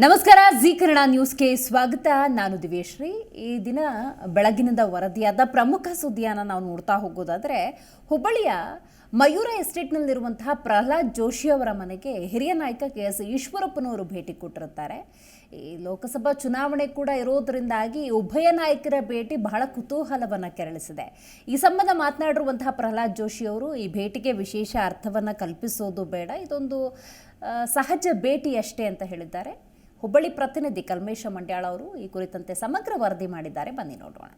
ನಮಸ್ಕಾರ, ಜಿ ಕನ್ನಡ ನ್ಯೂಸ್ಗೆ ಸ್ವಾಗತ. ನಾನು ದಿವೇಶ್ರೀ ಈ ದಿನ ಬೆಳಗಿನಿಂದ ವರದಿಯಾದ ಪ್ರಮುಖ ಸುದ್ದಿಯನ್ನು ನಾವು ನೋಡ್ತಾ ಹೋಗೋದಾದರೆ, ಹುಬ್ಬಳ್ಳಿಯ ಮಯೂರ ಎಸ್ಟೇಟ್ನಲ್ಲಿರುವಂತಹ ಪ್ರಹ್ಲಾದ್ ಜೋಶಿ ಅವರ ಮನೆಗೆ ಹಿರಿಯ ನಾಯಕ ಕೆ ಎಸ್ ಈಶ್ವರಪ್ಪನವರು ಭೇಟಿ ಕೊಟ್ಟಿರುತ್ತಾರೆ. ಈ ಲೋಕಸಭಾ ಚುನಾವಣೆ ಕೂಡ ಇರೋದರಿಂದಾಗಿ ಉಭಯ ನಾಯಕರ ಭೇಟಿ ಬಹಳ ಕುತೂಹಲವನ್ನು ಕೆರಳಿಸಿದೆ. ಈ ಸಂಬಂಧ ಮಾತನಾಡಿರುವಂತಹ ಪ್ರಹ್ಲಾದ್ ಜೋಶಿ ಅವರು, ಈ ಭೇಟಿಗೆ ವಿಶೇಷ ಅರ್ಥವನ್ನು ಕಲ್ಪಿಸೋದು ಬೇಡ, ಇದೊಂದು ಸಹಜ ಭೇಟಿ ಅಷ್ಟೇ ಅಂತ ಹೇಳಿದ್ದಾರೆ. ಹುಬ್ಬಳ್ಳಿ ಪ್ರತಿನಿಧಿ ಕಲ್ಮೇಶ ಮಂಡ್ಯಾಳ ಅವರು ಈ ಕುರಿತಂತೆ ಸಮಗ್ರ ವರದಿ ಮಾಡಿದ್ದಾರೆ. ಬನ್ನಿ ನೋಡೋಣ.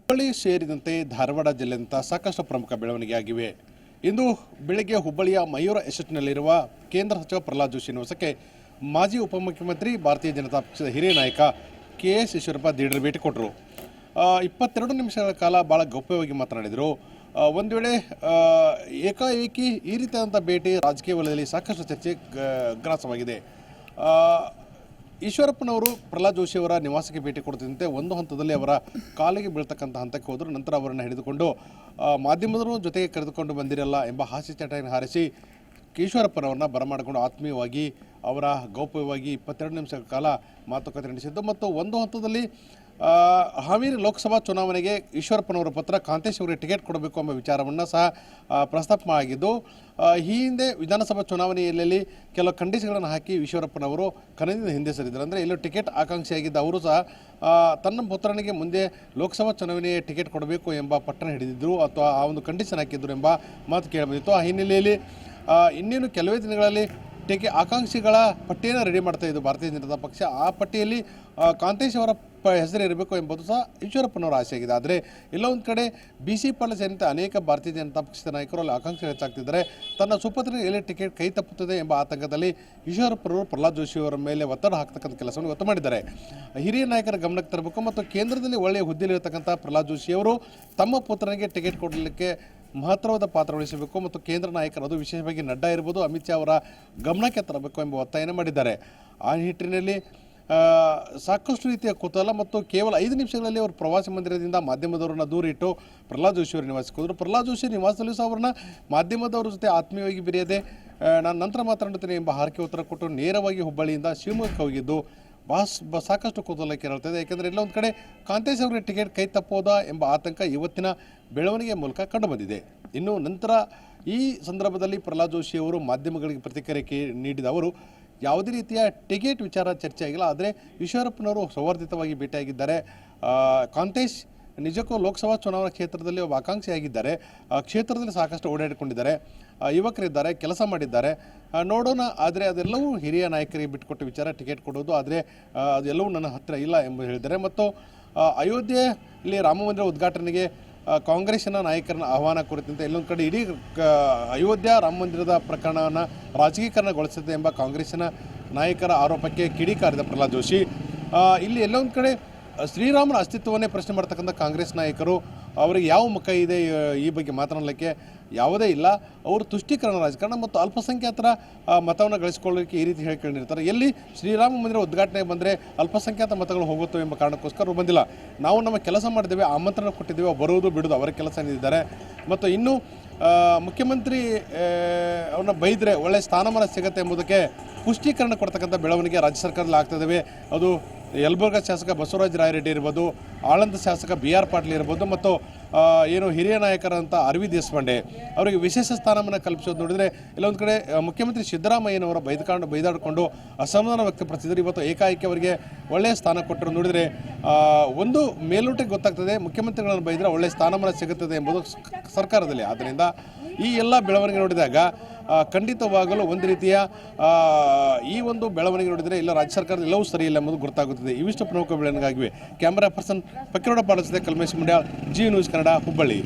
ಹುಬ್ಬಳ್ಳಿ ಸೇರಿದಂತೆ ಧಾರವಾಡ ಜಿಲ್ಲೆಯಂತಹ ಸಾಕಷ್ಟು ಪ್ರಮುಖ ಬೆಳವಣಿಗೆಯಾಗಿವೆ. ಇಂದು ಬೆಳಗ್ಗೆ ಹುಬ್ಬಳ್ಳಿಯ ಮಯೂರ ಎಸ್ಟೇಟ್ನಲ್ಲಿರುವ ಕೇಂದ್ರ ಸಚಿವ ಪ್ರಹ್ಲಾದ್ ಜೋಶಿ ನಿವಾಸಕ್ಕೆ ಮಾಜಿ ಉಪಮುಖ್ಯಮಂತ್ರಿ ಭಾರತೀಯ ಜನತಾ ಪಕ್ಷದ ಹಿರಿಯ ನಾಯಕ ಕೆ ಎಸ್ ಈಶ್ವರಪ್ಪ ದಿಢೀರ್ ಭೇಟಿ ಕೊಟ್ಟರು ಇಪ್ಪತ್ತೆರಡು ನಿಮಿಷಗಳ ಕಾಲ ಭಾಳ ಗೌಪ್ಯವಾಗಿ ಮಾತನಾಡಿದರು. ಒಂದು ವೇಳೆ ಏಕಾಏಕಿ ಈ ರೀತಿಯಾದಂಥ ಭೇಟಿ ರಾಜಕೀಯ ವಲಯದಲ್ಲಿ ಸಾಕಷ್ಟು ಚರ್ಚೆ ಗ್ರಾಸವಾಗಿದೆ. ಈಶ್ವರಪ್ಪನವರು ಪ್ರಹ್ಲಾದ್ ಜೋಶಿ ಅವರ ನಿವಾಸಕ್ಕೆ ಭೇಟಿ ಕೊಡುತ್ತಿದ್ದಂತೆ ಒಂದು ಹಂತದಲ್ಲಿ ಅವರ ಕಾಲಿಗೆ ಬೀಳ್ತಕ್ಕಂಥ ಹಂತಕ್ಕೆ ಹೋದರು. ನಂತರ ಅವರನ್ನು ಹಿಡಿದುಕೊಂಡು ಮಾಧ್ಯಮದವರು ಜೊತೆಗೆ ಕರೆದುಕೊಂಡು ಬಂದಿರಲ್ಲ ಎಂಬ ಹಾಸ್ಯ ಚಟೆಯನ್ನು ಹಾರಿಸಿ ಈಶ್ವರಪ್ಪನವ್ರನ್ನ ಬರಮಾಡಿಕೊಂಡು ಆತ್ಮೀಯವಾಗಿ ಅವರ ಗೌಪ್ಯವಾಗಿ ಇಪ್ಪತ್ತೆರಡು ನಿಮಿಷಗಳ ಕಾಲ ಮಾತುಕತೆ ನಡೆಸಿದ್ದು ಮತ್ತು ಒಂದು ಹಂತದಲ್ಲಿ ಹಾವೇರಿ ಲೋಕಸಭಾ ಚುನಾವಣೆಗೆ ಈಶ್ವರಪ್ಪನವರ ಪತ್ರ ಕಾಂತೇಶ್ ಅವರಿಗೆ ಟಿಕೆಟ್ ಕೊಡಬೇಕು ಎಂಬ ವಿಚಾರವನ್ನು ಸಹ ಪ್ರಸ್ತಾಪ ಆಗಿದ್ದು ಈ ಹಿಂದೆ ವಿಧಾನಸಭಾ ಚುನಾವಣೆಯಲ್ಲಿ ಕೆಲವು ಕಂಡೀಷನ್ಗಳನ್ನು ಹಾಕಿ ಈಶ್ವರಪ್ಪನವರು ಕನದಿಂದ ಹಿಂದೆ ಸರಿದರು. ಅಂದರೆ ಎಲ್ಲೋ ಟಿಕೆಟ್ ಆಕಾಂಕ್ಷಿಯಾಗಿದ್ದ ಅವರು ಸಹ ತನ್ನ ಪುತ್ರನಿಗೆ ಮುಂದೆ ಲೋಕಸಭಾ ಚುನಾವಣೆಗೆ ಟಿಕೆಟ್ ಕೊಡಬೇಕು ಎಂಬ ಪಟ್ಟಣ ಹಿಡಿದಿದ್ದರು ಅಥವಾ ಆ ಒಂದು ಕಂಡೀಷನ್ ಹಾಕಿದ್ರು ಎಂಬ ಮಾತು ಕೇಳಿಬಂದಿತ್ತು. ಆ ಹಿನ್ನೆಲೆಯಲ್ಲಿ ಇನ್ನೇನು ಕೆಲವೇ ದಿನಗಳಲ್ಲಿ ಟೇಕೆ ಆಕಾಂಕ್ಷಿಗಳ ಪಟ್ಟಿಯನ್ನು ರೆಡಿ ಮಾಡ್ತಾ ಇದ್ದು ಭಾರತೀಯ ಜನತಾ ಪಕ್ಷ. ಆ ಪಟ್ಟಿಯಲ್ಲಿ ಕಾಂತೇಶ್ ಅವರ ಪ, ಹೆಸರು ಇರಬೇಕು ಎಂಬುದು ಸಹ ಈಶ್ವರಪ್ಪನವರ ಆಸೆಯಾಗಿದೆ ಆದರೆ, ಎಲ್ಲ ಕಡೆ ಬಿ ಸಿ ಪಾಲ ಸೇರಿದಂತೆ ಅನೇಕ ಭಾರತೀಯ ಜನತಾ ಪಕ್ಷದ ನಾಯಕರು ಅಲ್ಲಿ ಆಕಾಂಕ್ಷೆ ಹೆಚ್ಚಾಗ್ತಿದ್ದಾರೆ. ತನ್ನ ಸುಪುತ್ರನಿಗೆ ಎಲ್ಲಿ ಟಿಕೆಟ್ ಕೈ ತಪ್ಪುತ್ತದೆ ಎಂಬ ಆತಂಕದಲ್ಲಿ ಈಶ್ವರಪ್ಪನವರು ಪ್ರಹ್ಲಾದ್ ಜೋಶಿ ಅವರ ಮೇಲೆ ಒತ್ತಡ ಹಾಕ್ತಕ್ಕಂಥ ಕೆಲಸವನ್ನು ಗೊತ್ತು ಮಾಡಿದ್ದಾರೆ. ಹಿರಿಯ ನಾಯಕರ ಗಮನಕ್ಕೆ ತರಬೇಕು ಮತ್ತು ಕೇಂದ್ರದಲ್ಲಿ ಒಳ್ಳೆಯ ಹುದ್ದೆಯಲ್ಲಿರತಕ್ಕಂಥ ಪ್ರಹ್ಲಾದ್ ಜೋಶಿ ಅವರು ತಮ್ಮ ಪುತ್ರನಿಗೆ ಟಿಕೆಟ್ ಕೊಡಲಿಕ್ಕೆ ಮಹತ್ತರವಾದ ಪಾತ್ರ ವಹಿಸಬೇಕು ಮತ್ತು ಕೇಂದ್ರ ನಾಯಕರು ಅದು ವಿಶೇಷವಾಗಿ ನಡ್ಡಾ ಇರ್ಬೋದು, ಅಮಿತ್ ಶಾ ಅವರ ಗಮನಕ್ಕೆ ತರಬೇಕು ಎಂಬ ಒತ್ತಾಯನ ಮಾಡಿದ್ದಾರೆ. ಆ ನಿಟ್ಟಿನಲ್ಲಿ ಸಾಕಷ್ಟು ರೀತಿಯ ಕುತೂಹಲ ಮತ್ತು ಕೇವಲ ಐದು ನಿಮಿಷಗಳಲ್ಲಿ ಅವರು ಪ್ರವಾಸಿ ಮಂದಿರದಿಂದ ಮಾಧ್ಯಮದವರನ್ನ ದೂರಿಟ್ಟು ಪ್ರಹ್ಲಾದ್ ಜೋಶಿ ಅವರ ನಿವಾಸಕ್ಕೆ ಹೋದರು. ಪ್ರಹ್ಲಾದ್ ಜೋಶಿ ನಿವಾಸದಲ್ಲೂ ಸಹ ಅವ್ರನ್ನ ಮಾಧ್ಯಮದವರ ಜೊತೆ ಆತ್ಮೀಯವಾಗಿ ಬೆರೆಯದೆ ನಾನು, ನಂತರ ಮಾತನಾಡುತ್ತೇನೆ ಎಂಬ ಹಾರಿಕೆ ಉತ್ತರ ಕೊಟ್ಟು ನೇರವಾಗಿ ಹುಬ್ಬಳ್ಳಿಯಿಂದ ಶಿವಮೊಗ್ಗಕ್ಕೆ ಹೋಗಿದ್ದು ಬಾಸ್ ಸಾಕಷ್ಟು ಕುತೂಹಲ ಕೇಳುತ್ತದೆ ಯಾಕೆಂದರೆ ಎಲ್ಲ ಒಂದು ಕಡೆ ಕಾಂತೇಶ್ ಅವರಿಗೆ ಟಿಕೆಟ್ ಕೈ ತಪ್ಪೋದಾ ಎಂಬ ಆತಂಕ ಇವತ್ತಿನ ಬೆಳವಣಿಗೆ ಮೂಲಕ ಕಂಡುಬಂದಿದೆ. ಇನ್ನು ನಂತರ ಈ ಸಂದರ್ಭದಲ್ಲಿ ಪ್ರಹ್ಲಾದ್ ಜೋಶಿ ಅವರು ಮಾಧ್ಯಮಗಳಿಗೆ ಪ್ರತಿಕ್ರಿಯೆ ನೀಡಿದ ಅವರು, ಯಾವುದೇ ರೀತಿಯ ಟಿಕೆಟ್ ವಿಚಾರ ಚರ್ಚೆ ಆಗಿಲ್ಲ, ಆದರೆ ಈಶ್ವರಪ್ಪನವರು ಸೌಹಾರ್ದಿತವಾಗಿ ಭೇಟಿಯಾಗಿದ್ದಾರೆ. ಕಾಂತೇಶ್ ನಿಜಕ್ಕೂ ಲೋಕಸಭಾ ಚುನಾವಣಾ ಕ್ಷೇತ್ರದಲ್ಲಿ ಒಬ್ಬ ಆಕಾಂಕ್ಷಿಯಾಗಿದ್ದಾರೆ ಕ್ಷೇತ್ರದಲ್ಲಿ ಸಾಕಷ್ಟು ಓಡಾಡಿಕೊಂಡಿದ್ದಾರೆ. ಯುವಕರಿದ್ದಾರೆ, ಕೆಲಸ ಮಾಡಿದ್ದಾರೆ. ನೋಡೋಣ, ಆದರೆ ಅದೆಲ್ಲವೂ ಹಿರಿಯ ನಾಯಕರಿಗೆ ಬಿಟ್ಟುಕೊಟ್ಟ ವಿಚಾರ, ಟಿಕೆಟ್ ಕೊಡೋದು, ಆದರೆ ಅದೆಲ್ಲವೂ ನನ್ನ ಹತ್ತಿರ ಇಲ್ಲ ಎಂದು ಹೇಳಿದ್ದಾರೆ. ಮತ್ತು ಅಯೋಧ್ಯೆಯಲ್ಲಿ ರಾಮ ಮಂದಿರ ಉದ್ಘಾಟನೆಗೆ ಕಾಂಗ್ರೆಸ್ನ ನಾಯಕರನ್ನ ಆಹ್ವಾನ ಕುರಿತಂತೆ ಎಲ್ಲೊಂದು ಕಡೆ ಇಡೀ ಅಯೋಧ್ಯ ರಾಮ ಮಂದಿರದ ಪ್ರಕರಣವನ್ನು ರಾಜಕೀಕರಣಗೊಳಿಸುತ್ತೆ ಎಂಬ ಕಾಂಗ್ರೆಸ್ನ ನಾಯಕರ ಆರೋಪಕ್ಕೆ ಕಿಡಿಕಾರಿದ ಪ್ರಹ್ಲಾದ್ ಜೋಶಿ. ಇಲ್ಲಿ ಎಲ್ಲೊಂದು ಕಡೆ, ಶ್ರೀರಾಮನ ಅಸ್ತಿತ್ವವನ್ನೇ ಪ್ರಶ್ನೆ ಮಾಡ್ತಕ್ಕಂಥ ಕಾಂಗ್ರೆಸ್ ನಾಯಕರು ಅವರಿಗೆ ಯಾವ ಮುಖ ಇದೆ ಈ- ಬಗ್ಗೆ ಮಾತನಾಡಲಿಕ್ಕೆ ಯಾವುದೇ ಇಲ್ಲ. ಅವರು ತುಷ್ಟೀಕರಣ ರಾಜಕಾರಣ ಮತ್ತು ಅಲ್ಪಸಂಖ್ಯಾತರ ಮತವನ್ನು ಗಳಿಸಿಕೊಳ್ಳಲಿಕ್ಕೆ ಈ ರೀತಿ ಹೇಳ್ಕೊಂಡಿರ್ತಾರೆ. ಎಲ್ಲಿ ಶ್ರೀರಾಮ ಮಂದಿರ ಉದ್ಘಾಟನೆ ಬಂದರೆ ಅಲ್ಪಸಂಖ್ಯಾತ ಮತಗಳು ಹೋಗುತ್ತವೆ ಎಂಬ ಕಾರಣಕ್ಕೋಸ್ಕರ ಅವರು ಬಂದಿಲ್ಲ. ನಾವು ನಮ್ಮ ಕೆಲಸ ಮಾಡಿದ್ದೇವೆ, ಆಮಂತ್ರಣ ಕೊಟ್ಟಿದ್ದೇವೆ ಬರುವುದು ಬಿಡುವುದು ಅವರ ಕೆಲಸ ನೀಡಿದ್ದಾರೆ ಮತ್ತು ಇನ್ನು ಮುಖ್ಯಮಂತ್ರಿ ಅವ್ರನ್ನ ಬೈದರೆ ಒಳ್ಳೆ ಸ್ಥಾನಮಾನ ಸಿಗುತ್ತೆ ಎಂಬುದಕ್ಕೆ ಪುಷ್ಟೀಕರಣ ಕೊಡ್ತಕ್ಕಂಥ ಬೆಳವಣಿಗೆ ರಾಜ್ಯ ಸರ್ಕಾರದಲ್ಲಿ ಆಗ್ತದವೆ ಅದು ಯಲಬುರ್ಗಾ ಶಾಸಕ ಬಸವರಾಜ ರಾಯರೆಡ್ಡಿ ಇರ್ಬೋದು, ಆಳಂದ ಶಾಸಕ ಬಿ ಆರ್ ಪಾಟೀಲ್ ಇರ್ಬೋದು, ಮತ್ತು ಏನು ಹಿರಿಯ ನಾಯಕರಂತ ಅರವಿಂದ್ ದೇಶಪಾಂಡೆ ಅವರಿಗೆ ವಿಶೇಷ ಸ್ಥಾನಮಾನ ಕಲ್ಪಿಸೋದು ನೋಡಿದರೆ ಇಲ್ಲೊಂದು ಕಡೆ ಮುಖ್ಯಮಂತ್ರಿ ಸಿದ್ದರಾಮಯ್ಯನವರ ಬೈದ್ಕೊಂಡು, ಬೈದಾಡಿಕೊಂಡು ಅಸಮಾಧಾನ ವ್ಯಕ್ತಪಡಿಸಿದರು. ಇವತ್ತು ಏಕಾಏಕಿ ಅವರಿಗೆ ಒಳ್ಳೆಯ ಸ್ಥಾನ ಕೊಟ್ಟರು ನೋಡಿದರೆ ಒಂದು ಮೇಲ್ನೋಟಕ್ಕೆ ಗೊತ್ತಾಗ್ತದೆ, ಮುಖ್ಯಮಂತ್ರಿಗಳನ್ನು ಬೈದರೆ ಒಳ್ಳೆಯ ಸ್ಥಾನಮಾನ ಸಿಗುತ್ತದೆ ಎಂಬುದು ಸರ್ಕಾರದಲ್ಲಿ. ಆದ್ದರಿಂದ ಈ ಎಲ್ಲ ಬೆಳವಣಿಗೆ ನೋಡಿದಾಗ ಖಂಡಿತವಾಗಲೂ ಒಂದು ರೀತಿಯ ಈ ಒಂದು ಬೆಳವಣಿಗೆ ನೋಡಿದರೆ ಇಲ್ಲ ರಾಜ್ಯ ಸರ್ಕಾರದ ಎಲ್ಲವೂ ಸರಿ ಇಲ್ಲ ಎಂಬುದು ಗೊತ್ತಾಗುತ್ತದೆ. ಇವಿಷ್ಟು ಪ್ರಮುಖ ಬೆಳವಣಿಗೆ ಕ್ಯಾಮರಾ ಪರ್ಸನ್ ಪಕ್ಕಿರೋಡ ಪಾಲಿಸಿದೆ ಕಲ್ಮೇಶ್ ಮಂಡ್ಯ ಜಿ ನ್ಯೂಸ್ ಕನ್ನಡ ಹುಬ್ಬಳ್ಳಿ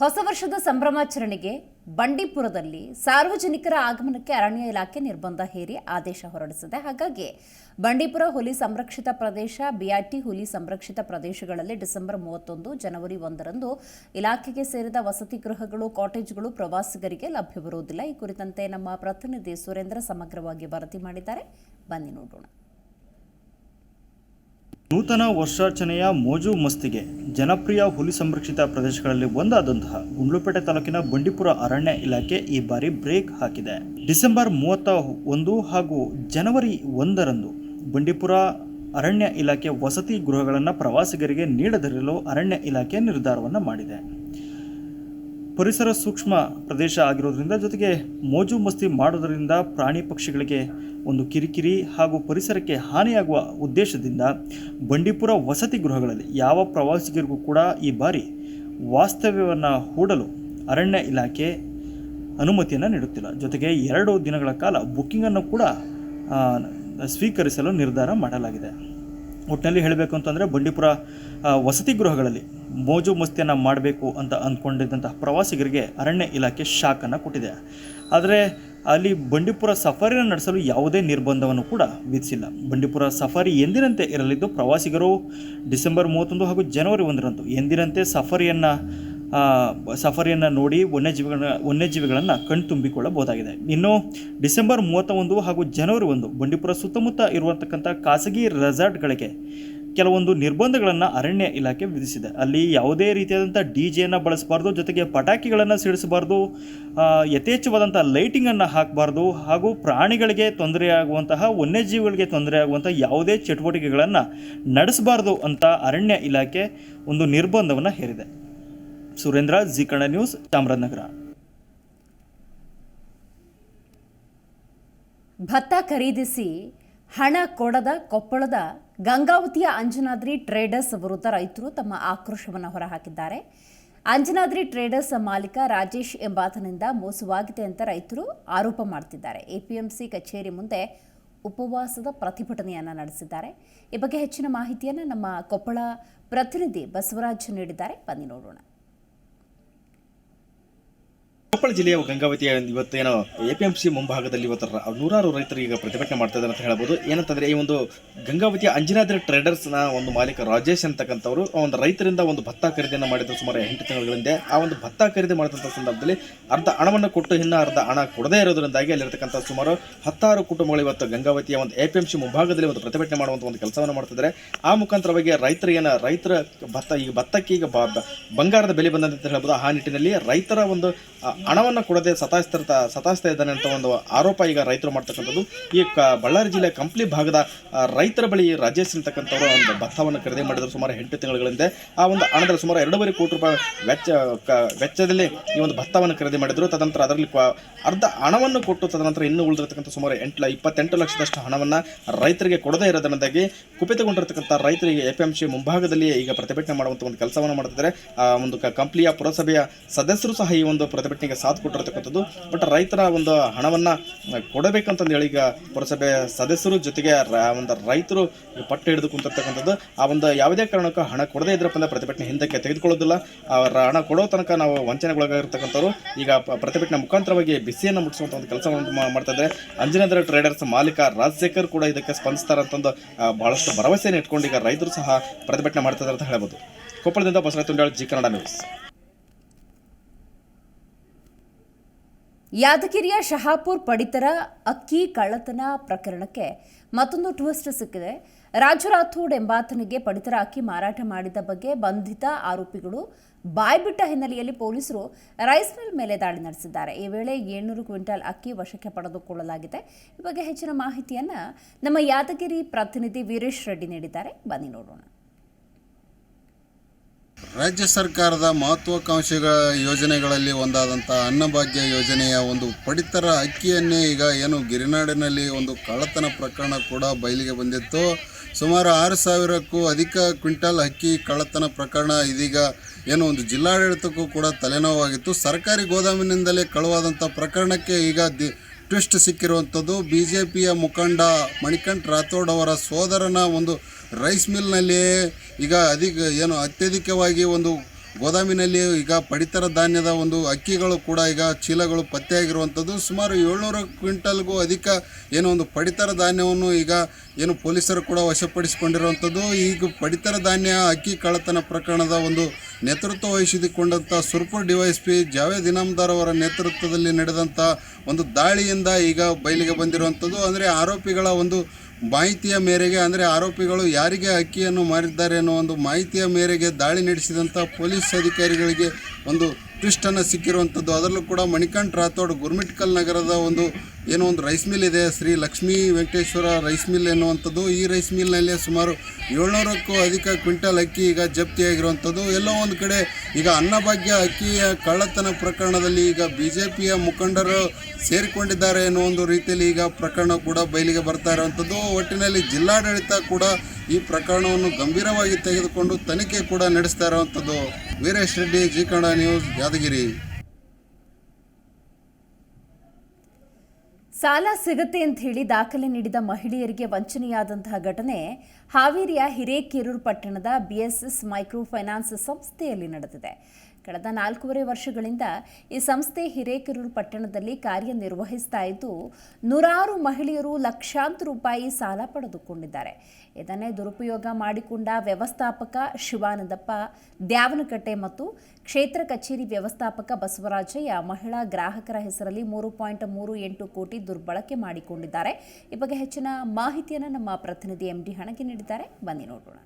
ಹೊಸ ವರ್ಷದ ಸಂಭ್ರಮಾಚರಣೆಗೆ ಬಂಡೀಪುರದಲ್ಲಿ ಸಾರ್ವಜನಿಕರ ಆಗಮನಕ್ಕೆ ಅರಣ್ಯ ಇಲಾಖೆ ನಿರ್ಬಂಧ ಹೇರಿ ಆದೇಶ ಹೊರಡಿಸಿದೆ. ಹಾಗಾಗಿ ಬಂಡೀಪುರ ಹುಲಿ ಸಂರಕ್ಷಿತ ಪ್ರದೇಶ ಬಿಆರ್ಟಿ ಹುಲಿ ಸಂರಕ್ಷಿತ ಪ್ರದೇಶಗಳಲ್ಲಿ ಡಿಸೆಂಬರ್ ಮೂವತ್ತೊಂದು, ಜನವರಿ ಒಂದರಂದು ಇಲಾಖೆಗೆ ಸೇರಿದ ವಸತಿ ಗೃಹಗಳು, ಕಾಟೇಜ್ಗಳು ಪ್ರವಾಸಿಗರಿಗೆ ಲಭ್ಯವಿರುವುದಿಲ್ಲ. ಈ ಕುರಿತಂತೆ ನಮ್ಮ ಪ್ರತಿನಿಧಿ ಸುರೇಂದ್ರ ಸಮಗ್ರವಾಗಿ ವರದಿ ಮಾಡಿದ್ದಾರೆ. ಬನ್ನಿ ನೋಡೋಣ. ನೂತನ ವರ್ಷಾಚನೆಯ ಮೋಜು ಮಸ್ತಿಗೆ ಜನಪ್ರಿಯ ಹುಲಿ ಸಂರಕ್ಷಿತ ಪ್ರದೇಶಗಳಲ್ಲಿ ಒಂದಾದಂತಹ ಗುಂಡ್ಲುಪೇಟೆ ತಾಲೂಕಿನ ಬಂಡೀಪುರ ಅರಣ್ಯ ಇಲಾಖೆ ಈ ಬಾರಿ ಬ್ರೇಕ್ ಹಾಕಿದೆ. ಡಿಸೆಂಬರ್ ಮೂವತ್ತ ಒಂದು ಹಾಗೂ ಜನವರಿ ಒಂದರಂದು ಬಂಡೀಪುರ ಅರಣ್ಯ ಇಲಾಖೆ ವಸತಿ ಗೃಹಗಳನ್ನು ಪ್ರವಾಸಿಗರಿಗೆ ನೀಡದಿರಲು ಅರಣ್ಯ ಇಲಾಖೆ ನಿರ್ಧಾರವನ್ನು ಮಾಡಿದೆ. ಪರಿಸರ ಸೂಕ್ಷ್ಮ ಪ್ರದೇಶ ಆಗಿರೋದ್ರಿಂದ ಜೊತೆಗೆ ಮೋಜು ಮಸ್ತಿ ಮಾಡೋದರಿಂದ ಪ್ರಾಣಿ ಪಕ್ಷಿಗಳಿಗೆ ಒಂದು ಕಿರಿಕಿರಿ ಹಾಗೂ ಪರಿಸರಕ್ಕೆ ಹಾನಿಯಾಗುವ ಉದ್ದೇಶದಿಂದ ಬಂಡೀಪುರ ವಸತಿ ಗೃಹಗಳಲ್ಲಿ ಯಾವ ಪ್ರವಾಸಿಗರಿಗೂ ಕೂಡ ಈ ಬಾರಿ ವಾಸ್ತವ್ಯವನ್ನು ಹೂಡಲು ಅರಣ್ಯ ಇಲಾಖೆ ಅನುಮತಿಯನ್ನು ನೀಡುತ್ತಿಲ್ಲ. ಜೊತೆಗೆ ಎರಡು ದಿನಗಳ ಕಾಲ ಬುಕ್ಕಿಂಗನ್ನು ಕೂಡ ಸ್ವೀಕರಿಸಲು ನಿರ್ಧಾರ ಮಾಡಲಾಗಿದೆ. ಒಟ್ಟಿನಲ್ಲಿ ಹೇಳಬೇಕು ಅಂತಂದರೆ ಬಂಡೀಪುರ ವಸತಿ ಗೃಹಗಳಲ್ಲಿ ಮೋಜು ಮಸ್ತಿಯನ್ನು ಮಾಡಬೇಕು ಅಂತ ಅಂದ್ಕೊಂಡಿದ್ದಂತಹ ಪ್ರವಾಸಿಗರಿಗೆ ಅರಣ್ಯ ಇಲಾಖೆ ಶಾಕನ್ನು ಕೊಟ್ಟಿದೆ. ಆದರೆ ಅಲ್ಲಿ ಬಂಡೀಪುರ ಸಫಾರಿನ ನಡೆಸಲು ಯಾವುದೇ ನಿರ್ಬಂಧವನ್ನು ಕೂಡ ವಿಧಿಸಿಲ್ಲ. ಬಂಡೀಪುರ ಸಫಾರಿ ಎಂದಿನಂತೆ ಇರಲಿದ್ದು ಪ್ರವಾಸಿಗರು ಡಿಸೆಂಬರ್ ಮೂವತ್ತೊಂದು ಹಾಗೂ ಜನವರಿ ಒಂದರಂದು ಎಂದಿನಂತೆ ಸಫಾರಿಯನ್ನು ಸಫಾರಿಯನ್ನು ನೋಡಿ ವನ್ಯಜೀವಿಗಳ, ವನ್ಯಜೀವಿಗಳನ್ನು ಕಣ್ತುಂಬಿಕೊಳ್ಳಬಹುದಾಗಿದೆ. ಇನ್ನು ಡಿಸೆಂಬರ್ ಮೂವತ್ತ ಒಂದು ಹಾಗೂ ಜನವರಿ ಒಂದು, ಬಂಡೀಪುರ ಸುತ್ತಮುತ್ತ ಇರುವಂತಕ್ಕಂಥ ಖಾಸಗಿ ರೆಸಾರ್ಟ್ಗಳಿಗೆ ಕೆಲವೊಂದು ನಿರ್ಬಂಧಗಳನ್ನು ಅರಣ್ಯ ಇಲಾಖೆ ವಿಧಿಸಿದೆ. ಅಲ್ಲಿ ಯಾವುದೇ ರೀತಿಯಾದಂಥ ಡಿ ಜೆಯನ್ನು ಬಳಸಬಾರ್ದು, ಜೊತೆಗೆ ಪಟಾಕಿಗಳನ್ನು ಸಿಡಿಸಬಾರ್ದು ಯಥೇಚ್ಛವಾದಂಥ ಲೈಟಿಂಗನ್ನು ಹಾಕಬಾರ್ದು ಹಾಗೂ ಪ್ರಾಣಿಗಳಿಗೆ ತೊಂದರೆಯಾಗುವಂತಹ, ವನ್ಯಜೀವಿಗಳಿಗೆ ತೊಂದರೆಯಾಗುವಂಥ ಯಾವುದೇ ಚಟುವಟಿಕೆಗಳನ್ನು ನಡೆಸಬಾರ್ದು ಅಂತ ಅರಣ್ಯ ಇಲಾಖೆ ಒಂದು ನಿರ್ಬಂಧವನ್ನು ಹೇರಿದೆ. Surendra, Zee news, Chamarajanagar. ಭತ್ತ ಖರೀದಿಸಿ ಹಣ ಕೊಡದ ಕೊಪ್ಪಳದ ಗಂಗಾವತಿಯ ಅಂಜನಾದ್ರಿ ಟ್ರೇಡರ್ಸ್ ವಿರುದ್ಧ ರೈತರು ತಮ್ಮ ಆಕ್ರೋಶವನ್ನು ಹೊರಹಾಕಿದ್ದಾರೆ. ಅಂಜನಾದ್ರಿ ಟ್ರೇಡರ್ಸ್ ಮಾಲೀಕ ರಾಜೇಶ್ ಎಂಬಾತನಿಂದ ಮೋಸವಾಗಿದೆ ಅಂತ ರೈತರು ಆರೋಪ ಮಾಡ್ತಿದ್ದಾರೆ. ಎಪಿಎಂಸಿ ಕಚೇರಿ ಮುಂದೆ ಉಪವಾಸದ ಪ್ರತಿಭಟನೆಯನ್ನು ನಡೆಸಿದ್ದಾರೆ. ಈ ಬಗ್ಗೆ ಹೆಚ್ಚಿನ ಮಾಹಿತಿಯನ್ನು ನಮ್ಮ ಕೊಪ್ಪಳ ಪ್ರತಿನಿಧಿ ಬಸವರಾಜ್ ನೀಡಿದ್ದಾರೆ. ಬನ್ನಿ ನೋಡೋಣ. ಕೊಪ್ಪಳ ಜಿಲ್ಲೆಯ ಗಂಗಾವತಿಯ ಇವತ್ತೇನೋ ಎ ಪಿ ಎಂ ಸಿ ಮುಂಭಾಗದಲ್ಲಿ ಇವತ್ತು ನೂರಾರು ರೈತರು ಈಗ ಪ್ರತಿಭಟನೆ ಮಾಡ್ತಾ ಇದ್ದಾರೆ ಅಂತ ಹೇಳ್ಬೋದು. ಏನಂತಂದ್ರೆ ಈ ಒಂದು ಗಂಗಾವತಿಯ ಅಂಜನಾದ್ರಿ ಟ್ರೇಡರ್ಸ್ನ ಒಂದು ಮಾಲೀಕ ರಾಜೇಶ್ ಅಂತಕ್ಕಂಥವ್ರು ಒಂದು ರೈತರಿಂದ ಒಂದು ಭತ್ತ ಖರೀದಿಯನ್ನು ಮಾಡಿದ್ರು ಸುಮಾರು ಎಂಟು ತಿಂಗಳ ಹಿಂದೆ. ಆ ಒಂದು ಭತ್ತ ಖರೀದಿ ಮಾಡಿದಂಥ ಸಂದರ್ಭದಲ್ಲಿ ಅರ್ಧ ಹಣವನ್ನು ಕೊಟ್ಟು ಇನ್ನು ಅರ್ಧ ಹಣ ಕೊಡದೇ ಇರೋದ್ರಿಂದಾಗಿ ಅಲ್ಲಿರ್ತಕ್ಕಂಥ ಸುಮಾರು ಹತ್ತಾರು ಕುಟುಂಬಗಳು ಇವತ್ತು ಗಂಗಾವತಿಯ ಒಂದು ಎ ಪಿ ಎಂ ಸಿ ಮುಂಭಾಗದಲ್ಲಿ ಒಂದು ಪ್ರತಿಭಟನೆ ಮಾಡುವಂಥ ಒಂದು ಕೆಲಸವನ್ನು ಮಾಡ್ತಿದ್ದಾರೆ. ಆ ಮುಖಾಂತರವಾಗಿ ಏನ ರೈತರ ಭತ್ತ ಈಗ ಭತ್ತಕ್ಕೆ ಈಗ ಬಂಗಾರದ ಬೆಲೆ ಬಂದಂತ ಹೇಳ್ಬೋದು. ಆ ನಿಟ್ಟಿನಲ್ಲಿ ರೈತರ ಒಂದು ಹಣವನ್ನು ಕೊಡದೆ ಸತಾಯಿಸ್ತಾ ಸತಾಯಿಸ್ತಾ ಇದ್ದಾನೆ ಅಂತ ಒಂದು ಆರೋಪ ಈಗ ರೈತರು ಮಾಡ್ತಕ್ಕಂಥದ್ದು. ಈ ಬಳ್ಳಾರಿ ಜಿಲ್ಲೆ ಕಂಪ್ಲಿ ಭಾಗದ ರೈತರ ಬಳಿ ರಾಜೇಶ್ ಒಂದು ಭತ್ತವನ್ನು ಖರೀದಿ ಮಾಡಿದ್ರು ಸುಮಾರು ಎಂಟು ತಿಂಗಳ ಹಿಂದೆ. ಆ ಒಂದು ಹಣದಲ್ಲಿ ಸುಮಾರು ಎರಡೂವರೆ ಕೋಟಿ ರೂಪಾಯಿ ವೆಚ್ಚ ವೆಚ್ಚದಲ್ಲಿ ಈ ಒಂದು ಭತ್ತವನ್ನು ಖರೀದಿ ಮಾಡಿದ್ರು. ತದನಂತರ ಅದರಲ್ಲಿ ಅರ್ಧ ಹಣವನ್ನು ಕೊಟ್ಟು ತದನಂತರ ಇನ್ನು ಉಳಿದಿರತಕ್ಕಂಥ ಸುಮಾರು ಎಂಟು ಇಪ್ಪತ್ತೆಂಟು ಲಕ್ಷದಷ್ಟು ಹಣವನ್ನು ರೈತರಿಗೆ ಕೊಡದೇ ಇರೋದರಿಂದಾಗಿ ಕುಪಿತಗೊಂಡಿರ್ತಕ್ಕಂಥ ರೈತರಿಗೆ ಎ ಪಿ ಎಂ ಸಿ ಮುಂಭಾಗದಲ್ಲಿ ಈಗ ಪ್ರತಿಭಟನೆ ಮಾಡುವಂಥ ಒಂದು ಕೆಲಸವನ್ನು ಮಾಡ್ತಿದ್ದಾರೆ. ಆ ಒಂದು ಕಂಪ್ಲಿಯ ಪುರಸಭೆಯ ಸದಸ್ಯರು ಸಹ ಈ ಒಂದು ಪ್ರತಿಭಟನೆಗೆ ಸಾಥ್ ಕೊಟ್ಟಿರ್ತಕ್ಕಂಥದ್ದು. ಬಟ್ ರೈತರ ಒಂದು ಹಣವನ್ನು ಕೊಡಬೇಕಂತಂದು ಹೇಳಿ ಈಗ ಪುರಸಭೆ ಸದಸ್ಯರು ಜೊತೆಗೆ ಒಂದು ರೈತರು ಪಟ್ಟು ಹಿಡಿದು ಕುಂತಿರ್ತಕ್ಕಂಥದ್ದು. ಆ ಒಂದು ಯಾವುದೇ ಕಾರಣಕ್ಕೂ ಹಣ ಕೊಡದೇ ಇದ್ರಪ್ಪ ಅಂದ್ರೆ ಪ್ರತಿಭಟನೆ ಹಿಂದಕ್ಕೆ ತೆಗೆದುಕೊಳ್ಳೋದಿಲ್ಲ. ಅವರ ಹಣ ಕೊಡೋ ತನಕ ನಾವು ವಂಚನೆಗೊಳಗಾಗಿರ್ತಕ್ಕಂಥವ್ರು ಈಗ ಪ್ರತಿಭಟನೆ ಮುಖಾಂತರವಾಗಿ ಬಿಸಿಯನ್ನು ಮುಟ್ಟಿಸುವಂಥ ಒಂದು ಕೆಲಸವನ್ನು ಮಾಡ್ತಾ ಇದ್ದಾರೆ ಅಂಜನಾದ್ರಿ ಟ್ರೇಡರ್ಸ್ ಮಾಲೀಕ ರಾಜಶೇಖರ್ ಕೂಡ ಇದಕ್ಕೆ ಸ್ಪಂದಿಸ್ತಾರೆ ಅಂತಂದು ಒಂದು ಬಹಳಷ್ಟು ಭರವಸೆಯನ್ನು ಇಟ್ಕೊಂಡು ಈಗ ರೈತರು ಸಹ ಪ್ರತಿಭಟನೆ ಮಾಡ್ತಾ ಅಂತ ಹೇಳ್ಬೋದು. ಕೊಪ್ಪಳದಿಂದ ಬಸವರಾಜ್ ತುಂಡಾಳ್, ಜಿ ಕನ್ನಡ ನ್ಯೂಸ್. ಯಾದಗಿರಿಯ ಶಹಾಪುರ್ ಪಡಿತರ ಅಕ್ಕಿ ಕಳ್ಳತನ ಪ್ರಕರಣಕ್ಕೆ ಮತ್ತೊಂದು ಟ್ವಿಸ್ಟ್ ಸಿಕ್ಕಿದೆ. ರಾಜು ರಾಥೋಡ್ ಎಂಬಾತನಿಗೆ ಪಡಿತರ ಅಕ್ಕಿ ಮಾರಾಟ ಮಾಡಿದ ಬಗ್ಗೆ ಬಂಧಿತ ಆರೋಪಿಗಳು ಬಾಯ್ಬಿಟ್ಟ ಹಿನ್ನೆಲೆಯಲ್ಲಿ ಪೊಲೀಸರು ರೈಸ್ ಮಿಲ್ ಮೇಲೆ ದಾಳಿ ನಡೆಸಿದ್ದಾರೆ. ಈ ವೇಳೆ ಏಳ್ನೂರು ಕ್ವಿಂಟಾಲ್ ಅಕ್ಕಿ ವಶಕ್ಕೆ ಪಡೆದುಕೊಳ್ಳಲಾಗಿದೆ. ಈ ಬಗ್ಗೆ ಹೆಚ್ಚಿನ ಮಾಹಿತಿಯನ್ನು ನಮ್ಮ ಯಾದಗಿರಿ ಪ್ರತಿನಿಧಿ ವೀರೇಶ್ ರೆಡ್ಡಿ ನೀಡಿದ್ದಾರೆ. ಬನ್ನಿ ನೋಡೋಣ. ರಾಜ್ಯ ಸರ್ಕಾರದ ಮಹತ್ವಾಕಾಂಕ್ಷೆಗಳ ಯೋಜನೆಗಳಲ್ಲಿ ಒಂದಾದಂಥ ಅನ್ನಭಾಗ್ಯ ಯೋಜನೆಯ ಒಂದು ಪಡಿತರ ಅಕ್ಕಿಯನ್ನೇ ಈಗ ಏನು ಗಿರಿನಾಡಿನಲ್ಲಿ ಒಂದು ಕಳ್ಳತನ ಪ್ರಕರಣ ಕೂಡ ಬಯಲಿಗೆ ಬಂದಿತ್ತು. ಸುಮಾರು ಆರು ಸಾವಿರಕ್ಕೂ ಅಧಿಕ ಕ್ವಿಂಟಲ್ ಅಕ್ಕಿ ಕಳ್ಳತನ ಪ್ರಕರಣ ಇದೀಗ ಏನು ಒಂದು ಜಿಲ್ಲಾಡಳಿತಕ್ಕೂ ಕೂಡ ತಲೆನೋವಾಗಿತ್ತು. ಸರ್ಕಾರಿ ಗೋದಾಮಿನಿಂದಲೇ ಕಳುವಾದಂಥ ಪ್ರಕರಣಕ್ಕೆ ಈಗ ದಿ ಟ್ವಿಸ್ಟ್ ಸಿಕ್ಕಿರುವಂಥದ್ದು. ಬಿ ಜೆ ಪಿಯ ಮುಖಂಡ ಮಣಿಕಂಠ್ ರಾಥೋಡ್ ಅವರ ಸೋದರನ ಒಂದು ರೈಸ್ ಮಿಲ್ನಲ್ಲಿ ಈಗ ಅಧಿಕ ಏನು ಅತ್ಯಧಿಕವಾಗಿ ಒಂದು ಗೋದಾಮಿನಲ್ಲಿ ಈಗ ಪಡಿತರ ಧಾನ್ಯದ ಒಂದು ಅಕ್ಕಿಗಳು ಕೂಡ ಈಗ ಚೀಲಗಳು ಪತ್ತೆಯಾಗಿರುವಂಥದ್ದು. ಸುಮಾರು ಏಳ್ನೂರು ಕ್ವಿಂಟಲ್ಗೂ ಅಧಿಕ ಏನೋ ಒಂದು ಪಡಿತರ ಧಾನ್ಯವನ್ನು ಈಗ ಏನು ಪೊಲೀಸರು ಕೂಡ ವಶಪಡಿಸಿಕೊಂಡಿರುವಂಥದ್ದು. ಈಗ ಪಡಿತರ ಧಾನ್ಯ, ಅಕ್ಕಿ ಕಳ್ಳತನ ಪ್ರಕರಣದ ಒಂದು ನೇತೃತ್ವ ವಹಿಸಿಕೊಂಡಂಥ ಸುರ್ಪುರ್ ಡಿವೈಎಸ್ಪಿ ಜಾವೇದ್ ಇನಾಮ್ದಾರ್ ಅವರ ನೇತೃತ್ವದಲ್ಲಿ ನಡೆದಂಥ ಒಂದು ದಾಳಿಯಿಂದ ಈಗ ಬಯಲಿಗೆ ಬಂದಿರುವಂಥದ್ದು. ಅಂದರೆ ಆರೋಪಿಗಳ ಒಂದು ಮಾಹಿತಿಯ ಮೇರೆಗೆ ಅಂದರೆ ಆರೋಪಿಗಳು ಯಾರಿಗೆ ಅಕ್ಕಿಯನ್ನು ಮಾರಿದ್ದಾರೆ ಅನ್ನೋ ಒಂದು ಮಾಹಿತಿಯ ಮೇರೆಗೆ ದಾಳಿ ನಡೆಸಿದಂಥ ಪೊಲೀಸ್ ಅಧಿಕಾರಿಗಳಿಗೆ ಒಂದು ಟ್ವಿಸ್ಟನ್ನು ಸಿಕ್ಕಿರುವಂಥದ್ದು ಅದರಲ್ಲೂ ಕೂಡ ಮಣಿಕಂಠ ರಾಥೋಡ್ ಗುರ್ಮಿಟ್ಕಲ್ ನಗರದ ಒಂದು ಏನೋ ಒಂದು ರೈಸ್ ಮಿಲ್ ಇದೆ. ಶ್ರೀ ಲಕ್ಷ್ಮೀ ವೆಂಕಟೇಶ್ವರ ರೈಸ್ ಮಿಲ್ ಎನ್ನುವಂಥದ್ದು. ಈ ರೈಸ್ ಮಿಲ್ನಲ್ಲಿ ಸುಮಾರು ಏಳ್ನೂರಕ್ಕೂ ಅಧಿಕ ಕ್ವಿಂಟಲ್ ಅಕ್ಕಿ ಈಗ ಜಪ್ತಿಯಾಗಿರುವಂಥದ್ದು ಎಲ್ಲೋ ಒಂದು ಕಡೆ ಈಗ ಅನ್ನಭಾಗ್ಯ ಅಕ್ಕಿಯ ಕಳ್ಳತನ ಪ್ರಕರಣದಲ್ಲಿ ಈಗ ಬಿ ಜೆ ಪಿಯ ಮುಖಂಡರು ಸೇರಿಕೊಂಡಿದ್ದಾರೆ ಎನ್ನುವ ಒಂದು ರೀತಿಯಲ್ಲಿ ಈಗ ಪ್ರಕರಣ ಕೂಡ ಬಯಲಿಗೆ ಬರ್ತಾ ಇರುವಂಥದ್ದು. ಒಟ್ಟಿನಲ್ಲಿ ಜಿಲ್ಲಾಡಳಿತ ಕೂಡ ಈ ಪ್ರಕರಣವನ್ನು ಗಂಭೀರವಾಗಿ ತೆಗೆದುಕೊಂಡು ತನಿಖೆ ಕೂಡ ನಡೆಸ್ತಾ ಇರುವಂಥದ್ದು. Veeresh Reddy Zee Kannada news, Yadgir. ಸಾಲ ಸಿಗುತ್ತೆ ಅಂತ ಹೇಳಿ ದಾಖಲೆ ನೀಡಿದ ಮಹಿಳೆಯರಿಗೆ ವಂಚನೆಯಾದಂತಹ ಘಟನೆ ಹಾವೇರಿಯ ಹಿರೇಕೆರೂರು ಪಟ್ಟಣದ ಬಿಎಸ್ಎಸ್ ಮೈಕ್ರೋ ಫೈನಾನ್ಸ್ ಸಂಸ್ಥೆಯಲ್ಲಿ ನಡೆದಿದೆ. ಕಳೆದ ನಾಲ್ಕೂವರೆ ವರ್ಷಗಳಿಂದ ಈ ಸಂಸ್ಥೆ ಹಿರೇಕೆರೂರು ಪಟ್ಟಣದಲ್ಲಿ ಕಾರ್ಯನಿರ್ವಹಿಸ್ತಾ ಇದ್ದು, ನೂರಾರು ಮಹಿಳೆಯರು ಲಕ್ಷಾಂತರ ರೂಪಾಯಿ ಸಾಲ ಪಡೆದುಕೊಂಡಿದ್ದಾರೆ. ಇದನ್ನೇ ದುರುಪಯೋಗ ಮಾಡಿಕೊಂಡ ವ್ಯವಸ್ಥಾಪಕ ಶಿವಾನಂದಪ್ಪ, ದ್ಯಾವನಕಟ್ಟೆ ಮತ್ತು ಕ್ಷೇತ್ರ ಕಚೇರಿ ವ್ಯವಸ್ಥಾಪಕ ಬಸವರಾಜಯ್ಯ ಮಹಿಳಾ ಗ್ರಾಹಕರ ಹೆಸರಲ್ಲಿ ಮೂರು ಪಾಯಿಂಟ್ ಮೂರು ಎಂಟು ಕೋಟಿ ದುರ್ಬಳಕೆ ಮಾಡಿಕೊಂಡಿದ್ದಾರೆ. ಈ ಬಗ್ಗೆ ಹೆಚ್ಚಿನ ಮಾಹಿತಿಯನ್ನು ನಮ್ಮ ಪ್ರತಿನಿಧಿ ಎಂ ಡಿ ಹಣಗೆ ನೀಡಿದ್ದಾರೆ. ಬನ್ನಿ ನೋಡೋಣ.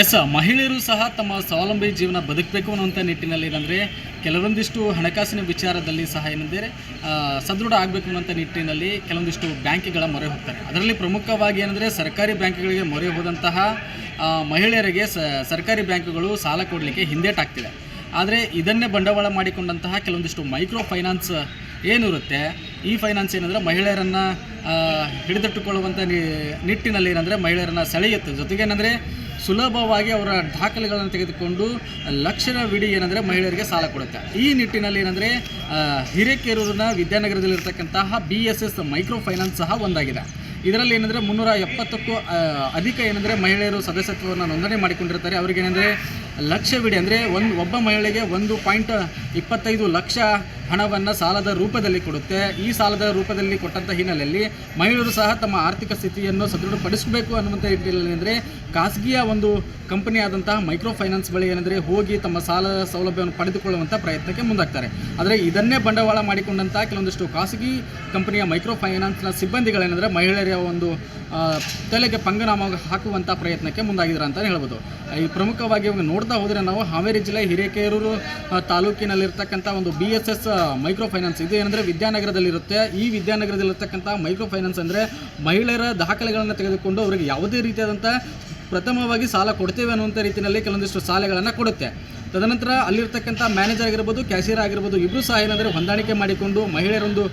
ಎಸ್, ಮಹಿಳೆಯರು ಸಹ ತಮ್ಮ ಸ್ವಾವಲಂಬಿ ಜೀವನ ಬದುಕಬೇಕು ಅನ್ನುವಂಥ ನಿಟ್ಟಿನಲ್ಲಿ ಏನಂದರೆ ಕೆಲವೊಂದಿಷ್ಟು ಹಣಕಾಸಿನ ವಿಚಾರದಲ್ಲಿ ಸಹ ಏನಂದರೆ ಸದೃಢ ಆಗಬೇಕು ಅನ್ನುವಂಥ ನಿಟ್ಟಿನಲ್ಲಿ ಕೆಲವೊಂದಿಷ್ಟು ಬ್ಯಾಂಕ್ಗಳ ಮೊರೆ ಹೋಗ್ತಾರೆ. ಅದರಲ್ಲಿ ಪ್ರಮುಖವಾಗಿ ಏನಂದರೆ ಸರ್ಕಾರಿ ಬ್ಯಾಂಕ್ಗಳಿಗೆ ಮೊರೆ ಹೋದಂತಹ ಮಹಿಳೆಯರಿಗೆ ಸರ್ಕಾರಿ ಬ್ಯಾಂಕ್ಗಳು ಸಾಲ ಕೊಡಲಿಕ್ಕೆ ಹಿಂದೇಟಾಗ್ತಿದೆ ಆದರೆ ಇದನ್ನೇ ಬಂಡವಾಳ ಮಾಡಿಕೊಂಡಂತಹ ಕೆಲವೊಂದಿಷ್ಟು ಮೈಕ್ರೋ ಫೈನಾನ್ಸ್ ಏನಿರುತ್ತೆ, ಈ ಫೈನಾನ್ಸ್ ಏನಂದರೆ ಮಹಿಳೆಯರನ್ನು ಹಿಡಿದಿಟ್ಟುಕೊಳ್ಳುವಂಥ ನಿಟ್ಟಿನಲ್ಲಿ ಏನಂದರೆ ಮಹಿಳೆಯರನ್ನು ಸೆಳೆಯುತ್ತೆ. ಜೊತೆಗೆ ಏನಂದರೆ ಸುಲಭವಾಗಿ ಅವರ ದಾಖಲೆಗಳನ್ನು ತೆಗೆದುಕೊಂಡು ಲಕ್ಷಣವಿಡಿ ಏನಂದರೆ ಮಹಿಳೆಯರಿಗೆ ಸಾಲ ಕೊಡುತ್ತೆ. ಈ ನಿಟ್ಟಿನಲ್ಲಿ ಏನಂದರೆ ಹಿರೇಕೆರೂರಿನ ವಿದ್ಯಾನಗರದಲ್ಲಿರ್ತಕ್ಕಂತಹ B S S micro finance ಸಹ ಒಂದಾಗಿದೆ. ಇದರಲ್ಲಿ ಏನಂದರೆ ಮುನ್ನೂರ ಎಪ್ಪತ್ತಕ್ಕೂ ಅಧಿಕ ಏನಂದರೆ ಮಹಿಳೆಯರು ಸದಸ್ಯತ್ವವನ್ನು ನೋಂದಣಿ ಮಾಡಿಕೊಂಡಿರ್ತಾರೆ. ಅವರಿಗೆ ಏನಂದರೆ ಲಕ್ಷವಿಡಿ ಅಂದರೆ ಒಂದು, ಒಬ್ಬ ಮಹಿಳೆಗೆ ಒಂದು ಪಾಯಿಂಟ್ ಇಪ್ಪತ್ತೈದು ಲಕ್ಷ ಹಣವನ್ನು ಸಾಲದ ರೂಪದಲ್ಲಿ ಕೊಡುತ್ತೆ. ಈ ಸಾಲದ ರೂಪದಲ್ಲಿ ಕೊಟ್ಟಂಥ ಹಿನ್ನೆಲೆಯಲ್ಲಿ ಮಹಿಳೆಯರು ಸಹ ತಮ್ಮ ಆರ್ಥಿಕ ಸ್ಥಿತಿಯನ್ನು ಸದೃಢಪಡಿಸಬೇಕು ಅನ್ನುವಂಥ ನಿಟ್ಟಿನಲ್ಲಿ ಅಂದರೆ ಖಾಸಗಿಯ ಒಂದು ಕಂಪನಿ ಆದಂತಹ ಮೈಕ್ರೋ ಫೈನಾನ್ಸ್ ಬಳಿ ಏನಂದರೆ ಹೋಗಿ ತಮ್ಮ ಸಾಲ ಸೌಲಭ್ಯವನ್ನು ಪಡೆದುಕೊಳ್ಳುವಂಥ ಪ್ರಯತ್ನಕ್ಕೆ ಮುಂದಾಗ್ತಾರೆ. ಆದರೆ ಇದನ್ನೇ ಬಂಡವಾಳ ಮಾಡಿಕೊಂಡಂಥ ಕೆಲವೊಂದಿಷ್ಟು ಖಾಸಗಿ ಕಂಪನಿಯ ಮೈಕ್ರೋ ಫೈನಾನ್ಸ್ನ ಸಿಬ್ಬಂದಿಗಳೇನೆಂದರೆ ಮಹಿಳೆಯರ ಒಂದು ತಲೆಗೆ ಪಂಗನಾಮ ಹಾಕುವಂಥ ಪ್ರಯತ್ನಕ್ಕೆ ಮುಂದಾಗಿದ್ದಾರೆ ಅಂತಲೇ ಹೇಳ್ಬೋದು. ಈ ಪ್ರಮುಖವಾಗಿ ನೋಡ್ತಾ ಹೋದರೆ ನಾವು ಹಾವೇರಿ ಜಿಲ್ಲೆ ಹಿರೇಕೆರೂರು ತಾಲೂಕಿನಲ್ಲಿರ್ತಕ್ಕಂಥ ಒಂದು B S S micro finance ಇದು ಏನಂದರೆ ವಿದ್ಯಾನಗರದಲ್ಲಿರುತ್ತೆ. ಈ ವಿದ್ಯಾನಗರದಲ್ಲಿರ್ತಕ್ಕಂಥ ಮೈಕ್ರೋ ಫೈನಾನ್ಸ್ ಅಂದರೆ ಮಹಿಳೆಯರ ದಾಖಲೆಗಳನ್ನು ತೆಗೆದುಕೊಂಡು ಅವರಿಗೆ ಯಾವುದೇ ರೀತಿಯಾದಂಥ ಪ್ರಥಮವಾಗಿ ಸಾಲ ಕೊಡ್ತೇವೆ ಅನ್ನುವಂಥ ರೀತಿಯಲ್ಲಿ ಕೆಲವೊಂದಿಷ್ಟು ಸಾಲಗಳನ್ನು ಕೊಡುತ್ತೆ. ತದನಂತರ ಅಲ್ಲಿರ್ತಕ್ಕಂಥ ಮ್ಯಾನೇಜರ್ ಆಗಿರ್ಬೋದು ಕ್ಯಾಶಿಯರ್ ಆಗಿರ್ಬೋದು ಇಬ್ಬರು ಸಹ ಏನಂದರೆ ಹೊಂದಾಣಿಕೆ ಮಾಡಿಕೊಂಡು ಮಹಿಳೆಯರೊಂದು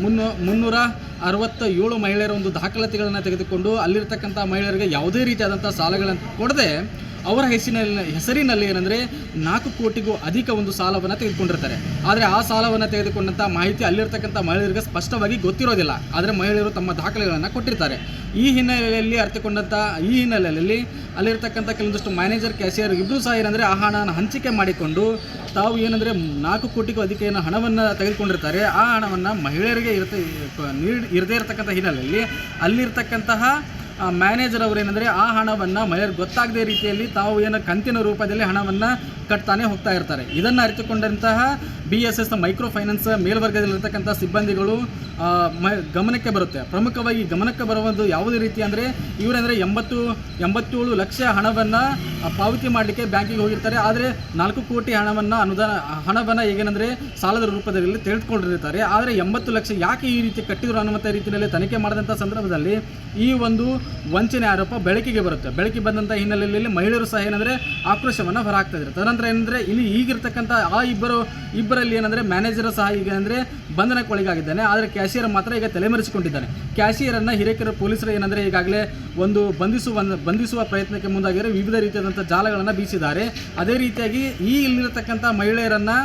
ಮುನ್ನೂ, ಮುನ್ನೂರ ಅರವತ್ತ ಏಳು ಮಹಿಳೆಯರ ಒಂದು ದಾಖಲಾತಿಗಳನ್ನು ತೆಗೆದುಕೊಂಡು ಅಲ್ಲಿರ್ತಕ್ಕಂಥ ಮಹಿಳೆಯರಿಗೆ ಯಾವುದೇ ರೀತಿಯಾದಂಥ ಸಾಲಗಳನ್ನು ಕೊಡದೆ ಅವರ ಹೆಸರಿನಲ್ಲಿ ಹೆಸರಿನಲ್ಲಿ ಏನಂದರೆ ನಾಲ್ಕು ಕೋಟಿಗೂ ಅಧಿಕ ಒಂದು ಸಾಲವನ್ನು ತೆಗೆದುಕೊಂಡಿರ್ತಾರೆ. ಆದರೆ ಆ ಸಾಲವನ್ನು ತೆಗೆದುಕೊಂಡಂಥ ಮಾಹಿತಿ ಅಲ್ಲಿರ್ತಕ್ಕಂಥ ಮಹಿಳೆಯರಿಗೆ ಸ್ಪಷ್ಟವಾಗಿ ಗೊತ್ತಿರೋದಿಲ್ಲ. ಆದರೆ ಮಹಿಳೆಯರು ತಮ್ಮ ದಾಖಲೆಗಳನ್ನು ಕೊಟ್ಟಿರ್ತಾರೆ. ಈ ಹಿನ್ನೆಲೆಯಲ್ಲಿ ಅರ್ಥಕೊಂಡಂಥ ಈ ಹಿನ್ನೆಲೆಯಲ್ಲಿ ಅಲ್ಲಿರ್ತಕ್ಕಂಥ ಕೆಲವೊಂದಷ್ಟು ಮ್ಯಾನೇಜರ್ ಕ್ಯಾಶಿಯರ್ ಇಬ್ಬರು ಸಹ ಏನಂದರೆ ಆ ಹಣನ ಹಂಚಿಕೆ ಮಾಡಿಕೊಂಡು ತಾವು ಏನಂದರೆ ನಾಲ್ಕು ಕೋಟಿಗೂ ಅಧಿಕ ಏನು ಹಣವನ್ನು ತೆಗೆದುಕೊಂಡಿರ್ತಾರೆ. ಆ ಹಣವನ್ನು ಮಹಿಳೆಯರಿಗೆ ಇರತ ನೀಡ್ ಇರದೇ ಇರತಕ್ಕಂಥ ಹಿನ್ನೆಲೆಯಲ್ಲಿ ಅಲ್ಲಿರ್ತಕ್ಕಂತಹ ಮ್ಯಾನೇಜರ್ ಅವರು ಏನಂದರೆ ಆ ಹಣವನ್ನು ಮಹಿಳೆಯರಿಗೆ ಗೊತ್ತಾಗದೇ ರೀತಿಯಲ್ಲಿ ತಾವು ಏನು ಕಂತಿನ ರೂಪದಲ್ಲಿ ಹಣವನ್ನು ಕಟ್ತಾನೆ ಹೋಗ್ತಾ ಇರ್ತಾರೆ. ಇದನ್ನು ಅರಿತುಕೊಂಡಂತಹ B S S micro finance ಮೇಲ್ವರ್ಗದಲ್ಲಿರ್ತಕ್ಕಂಥ ಸಿಬ್ಬಂದಿಗಳು ಗಮನಕ್ಕೆ ಬರುತ್ತೆ. ಪ್ರಮುಖವಾಗಿ ಗಮನಕ್ಕೆ ಬರುವುದು ಯಾವುದೇ ರೀತಿ ಅಂದರೆ ಇವರಂದರೆ ಎಂಬತ್ತು, ಎಂಬತ್ತೇಳು ಲಕ್ಷ ಹಣವನ್ನು ಪಾವತಿ ಮಾಡಲಿಕ್ಕೆ ಬ್ಯಾಂಕಿಗೆ ಹೋಗಿರ್ತಾರೆ. ಆದರೆ ನಾಲ್ಕು ಕೋಟಿ ಹಣವನ್ನು ಅನುದಾನ, ಹಣವನ್ನು ಹೇಗೇನೆಂದರೆ ಸಾಲದ ರೂಪದಲ್ಲಿ ತೆಗೆದುಕೊಂಡಿರ್ತಾರೆ. ಆದರೆ ಎಂಬತ್ತು ಲಕ್ಷ ಯಾಕೆ ಈ ರೀತಿ ಕಟ್ಟಿದ್ರು ಅನ್ನುವಂಥ ರೀತಿಯಲ್ಲಿ ತನಿಖೆ ಮಾಡಿದಂಥ ಸಂದರ್ಭದಲ್ಲಿ ಈ ಒಂದು ವಂಚನೆ ಆರೋಪ ಬೆಳಕಿಗೆ ಬರುತ್ತೆ. ಬೆಳಕಿಗೆ ಬಂದಂಥ ಹಿನ್ನೆಲೆಯಲ್ಲಿ ಮಹಿಳೆಯರು ಸಹ ಏನಂದರೆ ಆಕ್ರೋಶವನ್ನು ಹೊರಹಾಕ್ತಾ ಇದ್ದಾರೆ. ತದನಂತರ ಏನಂದರೆ, ಇಲ್ಲಿ ಈಗಿರ್ತಕ್ಕಂಥ ಆ ಇಬ್ಬರು, ಇಬ್ಬರಲ್ಲಿ ಏನಂದರೆ ಮ್ಯಾನೇಜರ್ ಸಹ ಈಗ ಅಂದರೆ ಬಂಧನಕ್ಕೊಳಗಾಗಿದ್ದಾನೆ. ಆದರೆ ಕ್ಯಾಶಿಯರ್ ಮಾತ್ರ ಈಗ ತಲೆಮರೆಸಿಕೊಂಡಿದ್ದಾನೆ. ಕ್ಯಾಶಿಯರನ್ನು ಹಿರೇಕೆರೆ ಪೊಲೀಸರು ಏನಂದರೆ ಈಗಾಗಲೇ ಒಂದು ಬಂಧಿಸುವ ಬಂಧಿಸುವ ಪ್ರಯತ್ನಕ್ಕೆ ಮುಂದಾಗಿರೋ ವಿವಿಧ ರೀತಿಯಾದಂಥ ಜಾಲಗಳನ್ನು ಬೀಸಿದ್ದಾರೆ. ಅದೇ ರೀತಿಯಾಗಿ ಈ ಇಲ್ಲಿರತಕ್ಕಂಥ ಮಹಿಳೆಯರನ್ನು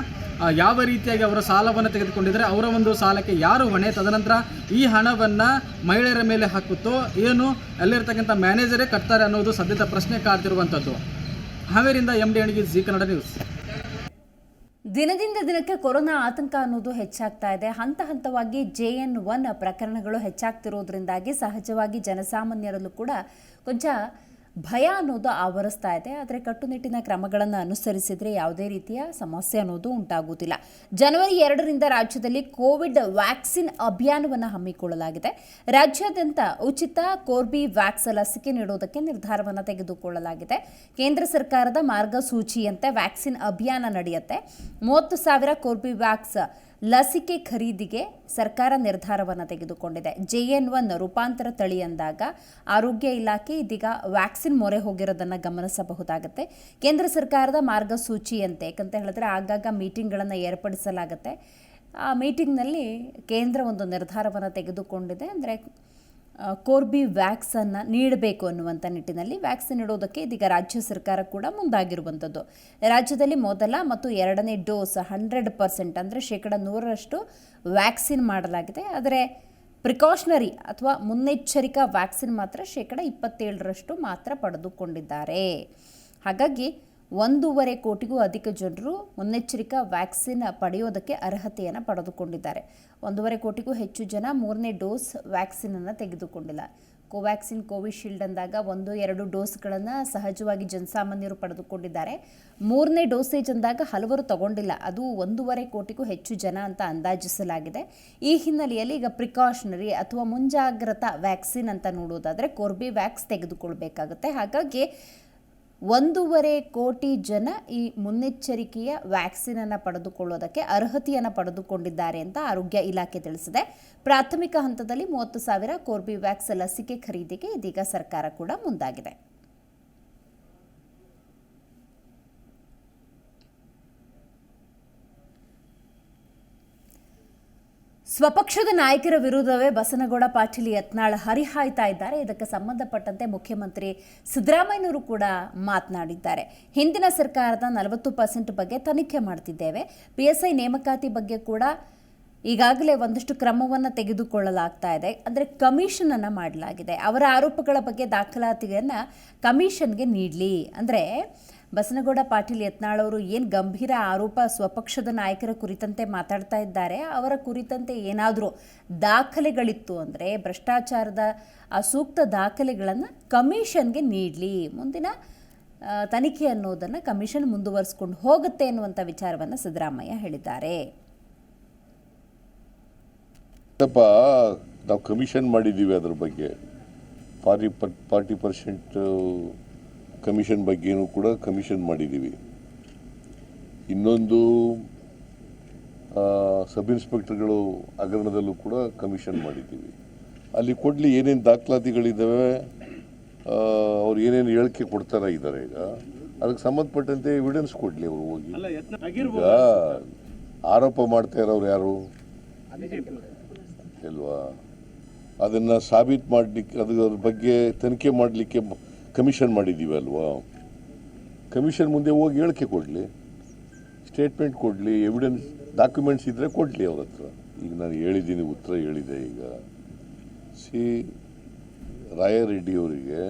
ಯಾವ ರೀತಿಯಾಗಿ ಅವರ ಸಾಲವನ್ನು ತೆಗೆದುಕೊಂಡಿದ್ದಾರೆ, ಅವರ ಒಂದು ಸಾಲಕ್ಕೆ ಯಾರು ಹೊಣೆ? ತದನಂತರ ಈ ಹಣವನ್ನು ಮಹಿಳೆಯರ ಮೇಲೆ ಹಾಕುತ್ತೋ, ಏನು ಅಲ್ಲಿರ್ತಕ್ಕಂಥ ಮ್ಯಾನೇಜರೇ ಕಟ್ತಾರೆ ಅನ್ನೋದು ಸದ್ಯದ ಪ್ರಶ್ನೆ ಕಾಡ್ತಿರುವಂಥದ್ದು. ಹಾವೇರಿಂದ M D Anige Zee Kannada news ದಿನದಿಂದ ದಿನಕ್ಕೆ ಕೊರೋನಾ ಆತಂಕ ಅನ್ನೋದು ಹೆಚ್ಚಾಗ್ತಾ ಇದೆ. ಹಂತ ಹಂತವಾಗಿ ಜೆ ಎನ್ ಒನ್ ಪ್ರಕರಣಗಳು ಹೆಚ್ಚಾಗ್ತಿರೋದ್ರಿಂದಾಗಿ ಸಹಜವಾಗಿ ಜನಸಾಮಾನ್ಯರಲ್ಲೂ ಕೂಡ ಕೊಂಚ ಭಯ ಅನ್ನೋದು ಆವರಿಸ್ತಾ ಇದೆ, ಆದರೆ ಕಟ್ಟುನಿಟ್ಟಿನ ಕ್ರಮಗಳನ್ನು ಅನುಸರಿಸಿದರೆ ಯಾವುದೇ ರೀತಿಯ ಸಮಸ್ಯೆ ಅನ್ನೋದು ಉಂಟಾಗುವುದಿಲ್ಲ. ಜನವರಿ ಎರಡರಿಂದ ರಾಜ್ಯದಲ್ಲಿ ಕೋವಿಡ್ ವ್ಯಾಕ್ಸಿನ್ ಅಭಿಯಾನವನ್ನು ಹಮ್ಮಿಕೊಳ್ಳಲಾಗಿದೆ. ರಾಜ್ಯಾದ್ಯಂತ ಉಚಿತ ಕೋರ್ಬಿ ವ್ಯಾಕ್ಸ್ ಲಸಿಕೆ ನೀಡುವುದಕ್ಕೆ ನಿರ್ಧಾರವನ್ನು ತೆಗೆದುಕೊಳ್ಳಲಾಗಿದೆ. ಕೇಂದ್ರ ಸರ್ಕಾರದ ಮಾರ್ಗಸೂಚಿಯಂತೆ ವ್ಯಾಕ್ಸಿನ್ ಅಭಿಯಾನ ನಡೆಯುತ್ತೆ. ಮೂವತ್ತು ಸಾವಿರ ಕೋರ್ಬಿ ವ್ಯಾಕ್ಸ್ ಲಸಿಕೆ ಖರೀದಿಗೆ ಸರ್ಕಾರ ನಿರ್ಧಾರವನ್ನು ತೆಗೆದುಕೊಂಡಿದೆ. ಜೆ ಎನ್ ಒನ್ ರೂಪಾಂತರ ತಳಿ ಅಂದಾಗ ಆರೋಗ್ಯ ಇಲಾಖೆ ಇದೀಗ ವ್ಯಾಕ್ಸಿನ್ ಮೊರೆ ಹೋಗಿರೋದನ್ನು ಗಮನಿಸಬಹುದಾಗುತ್ತೆ. ಕೇಂದ್ರ ಸರ್ಕಾರದ ಮಾರ್ಗಸೂಚಿಯಂತೆ, ಯಾಕಂತ ಹೇಳಿದ್ರೆ ಆಗಾಗ ಮೀಟಿಂಗ್ಗಳನ್ನು ಏರ್ಪಡಿಸಲಾಗುತ್ತೆ. ಆ ಮೀಟಿಂಗ್ನಲ್ಲಿ ಕೇಂದ್ರ ಒಂದು ನಿರ್ಧಾರವನ್ನು ತೆಗೆದುಕೊಂಡಿದೆ. ಅಂದರೆ ಕೋರ್ಬಿ ವ್ಯಾಕ್ಸನ್ನು ನೀಡಬೇಕು ಅನ್ನುವಂಥ ನಿಟ್ಟಿನಲ್ಲಿ ವ್ಯಾಕ್ಸಿನ್ ನೀಡೋದಕ್ಕೆ ಇದೀಗ ರಾಜ್ಯ ಸರ್ಕಾರ ಕೂಡ ಮುಂದಾಗಿರುವಂಥದ್ದು. ರಾಜ್ಯದಲ್ಲಿ ಮೊದಲ ಮತ್ತು ಎರಡನೇ ಡೋಸ್ ಹಂಡ್ರೆಡ್ ಪರ್ಸೆಂಟ್ ಅಂದರೆ ಶೇಕಡ ನೂರರಷ್ಟು ವ್ಯಾಕ್ಸಿನ್ ಮಾಡಲಾಗಿದೆ. ಆದರೆ ಪ್ರಿಕಾಷನರಿ ಅಥವಾ ಮುನ್ನೆಚ್ಚರಿಕಾ ವ್ಯಾಕ್ಸಿನ್ ಮಾತ್ರ ಶೇಕಡ ಇಪ್ಪತ್ತೇಳರಷ್ಟು ಮಾತ್ರ ಪಡೆದುಕೊಂಡಿದ್ದಾರೆ. ಹಾಗಾಗಿ ಒಂದೂವರೆ ಕೋಟಿಗೂ ಅಧಿಕ ಜನರು ಮುನ್ನೆಚ್ಚರಿಕಾ ವ್ಯಾಕ್ಸಿನ್ ಪಡೆಯೋದಕ್ಕೆ ಅರ್ಹತೆಯನ್ನು ಪಡೆದುಕೊಂಡಿದ್ದಾರೆ. ಒಂದೂವರೆ ಕೋಟಿಗೂ ಹೆಚ್ಚು ಜನ ಮೂರನೇ ಡೋಸ್ ವ್ಯಾಕ್ಸಿನನ್ನು ತೆಗೆದುಕೊಂಡಿಲ್ಲ. ಕೋವ್ಯಾಕ್ಸಿನ್, ಕೋವಿಶೀಲ್ಡ್ ಅಂದಾಗ ಒಂದು, ಎರಡು ಡೋಸ್ಗಳನ್ನು ಸಹಜವಾಗಿ ಜನಸಾಮಾನ್ಯರು ಪಡೆದುಕೊಂಡಿದ್ದಾರೆ. ಮೂರನೇ ಡೋಸೇಜ್ ಅಂದಾಗ ಹಲವರು ತಗೊಂಡಿಲ್ಲ. ಅದು ಒಂದೂವರೆ ಕೋಟಿಗೂ ಹೆಚ್ಚು ಜನ ಅಂತ ಅಂದಾಜಿಸಲಾಗಿದೆ. ಈ ಹಿನ್ನೆಲೆಯಲ್ಲಿ ಈಗ ಪ್ರಿಕಾಷನರಿ ಅಥವಾ ಮುಂಜಾಗ್ರತಾ ವ್ಯಾಕ್ಸಿನ್ ಅಂತ ನೋಡೋದಾದರೆ ಕೋರ್ಬಿ ವ್ಯಾಕ್ಸ್ ತೆಗೆದುಕೊಳ್ಬೇಕಾಗುತ್ತೆ. ಹಾಗಾಗಿ ಒಂದೂವರೆ ಕೋಟಿ ಜನ ಈ ಮುನ್ನೆಚ್ಚರಿಕೆಯ ವ್ಯಾಕ್ಸಿನನ್ನು ಪಡೆದುಕೊಳ್ಳೋದಕ್ಕೆ ಅರ್ಹತೆಯನ್ನು ಪಡೆದುಕೊಂಡಿದ್ದಾರೆ ಅಂತ ಆರೋಗ್ಯ ಇಲಾಖೆ ತಿಳಿಸಿದೆ. ಪ್ರಾಥಮಿಕ ಹಂತದಲ್ಲಿ ಮೂವತ್ತು ಸಾವಿರ ಕೋರ್ಬಿವ್ಯಾಕ್ಸ್ ಲಸಿಕೆ ಖರೀದಿಗೆ ಇದೀಗ ಸರ್ಕಾರ ಕೂಡ ಮುಂದಾಗಿದೆ. ಸ್ವಪಕ್ಷದ ನಾಯಕರ ವಿರುದ್ಧವೇ ಬಸನಗೌಡ ಪಾಟೀಲ್ ಯತ್ನಾಳ್ ಹರಿಹಾಯ್ತಾ ಇದ್ದಾರೆ. ಇದಕ್ಕೆ ಸಂಬಂಧಪಟ್ಟಂತೆ ಮುಖ್ಯಮಂತ್ರಿ ಸಿದ್ದರಾಮಯ್ಯನವರು ಕೂಡ ಮಾತನಾಡಿದ್ದಾರೆ. ಹಿಂದಿನ ಸರ್ಕಾರದ ನಲವತ್ತು ಪರ್ಸೆಂಟ್ ಬಗ್ಗೆ ತನಿಖೆ ಮಾಡ್ತಿದ್ದೇವೆ. ಪಿ ಎಸ್ ಐ ನೇಮಕಾತಿ ಬಗ್ಗೆ ಕೂಡ ಈಗಾಗಲೇ ಒಂದಷ್ಟು ಕ್ರಮವನ್ನು ತೆಗೆದುಕೊಳ್ಳಲಾಗ್ತಾ ಇದೆ. ಅಂದರೆ ಕಮಿಷನನ್ನು ಮಾಡಲಾಗಿದೆ. ಅವರ ಆರೋಪಗಳ ಬಗ್ಗೆ ದಾಖಲಾತಿಯನ್ನು ಕಮಿಷನ್ಗೆ ನೀಡಲಿ. ಅಂದರೆ ಬಸನಗೌಡ ಪಾಟೀಲ್ ಯತ್ನಾಳ್ ಅವರು ಏನು ಗಂಭೀರ ಆರೋಪ ಸ್ವಪಕ್ಷದ ನಾಯಕರ ಕುರಿತಂತೆ ಮಾತಾಡ್ತಾ ಇದ್ದಾರೆ, ಅವರ ಕುರಿತಂತೆ ಏನಾದರೂ ದಾಖಲೆಗಳಿತ್ತು ಅಂದರೆ ಭ್ರಷ್ಟಾಚಾರದ ಆ ಸೂಕ್ತ ದಾಖಲೆಗಳನ್ನು ಕಮಿಷನ್ಗೆ ನೀಡಲಿ, ಮುಂದಿನ ತನಿಖೆ ಅನ್ನೋದನ್ನು ಕಮಿಷನ್ ಮುಂದುವರಿಸ್ಕೊಂಡು ಹೋಗುತ್ತೆ ಅನ್ನುವಂಥ ವಿಚಾರವನ್ನು ಸಿದ್ದರಾಮಯ್ಯ ಹೇಳಿದ್ದಾರೆ. ನಾವು ಕಮಿಷನ್ ಮಾಡಿದ್ದೀವಿ ಅದ್ರ ಬಗ್ಗೆ. Forty per, forty percent commission ಬಗ್ಗೆನೂ ಕೂಡ ಕಮಿಷನ್ ಮಾಡಿದ್ದೀವಿ. ಇನ್ನೊಂದು ಸಬ್ ಇನ್ಸ್ಪೆಕ್ಟರ್ಗಳು ಹಗರಣದಲ್ಲೂ ಕೂಡ ಕಮಿಷನ್ ಮಾಡಿದ್ದೀವಿ. ಅಲ್ಲಿ ಕೊಡಲಿ ಏನೇನು ದಾಖಲಾತಿಗಳಿದ್ದಾವೆ ಅವ್ರು ಏನೇನು ಹೇಳಿಕೆ ಕೊಡ್ತಾರ ಇದ್ದಾರೆ ಈಗ ಅದಕ್ಕೆ ಸಂಬಂಧಪಟ್ಟಂತೆ ಎವಿಡೆನ್ಸ್ ಕೊಡಲಿ ಅವರು ಹೋಗಿ. ಈಗ ಆರೋಪ ಮಾಡ್ತಾ ಇರೋರು ಯಾರು? ಅಲ್ವಾ ಅದನ್ನು ಸಾಬೀತು ಮಾಡಲಿಕ್ಕೆ ಅದ್ರ ಬಗ್ಗೆ ತನಿಖೆ ಮಾಡಲಿಕ್ಕೆ ಕಮಿಷನ್ ಮಾಡಿದ್ದೀವಿ ಅಲ್ವಾ? ಕಮಿಷನ್ ಮುಂದೆ ಹೋಗಿ ಹೇಳಿಕೆ ಕೊಡಲಿ. ಸ್ಟೇಟ್ಮೆಂಟ್ ಕೊಡಲಿ ಎವಿಡೆನ್ಸ್ ಡಾಕ್ಯುಮೆಂಟ್ಸ್ ಇದ್ದರೆ ಕೊಡಲಿ ಅವ್ರ ಹತ್ರ. ಈಗ ನಾನು ಹೇಳಿದ್ದೀನಿ, ಉತ್ತರ ಹೇಳಿದೆ ಈಗ. ಸಿ. ರಾಯರೆಡ್ಡಿಯವರಿಗೆ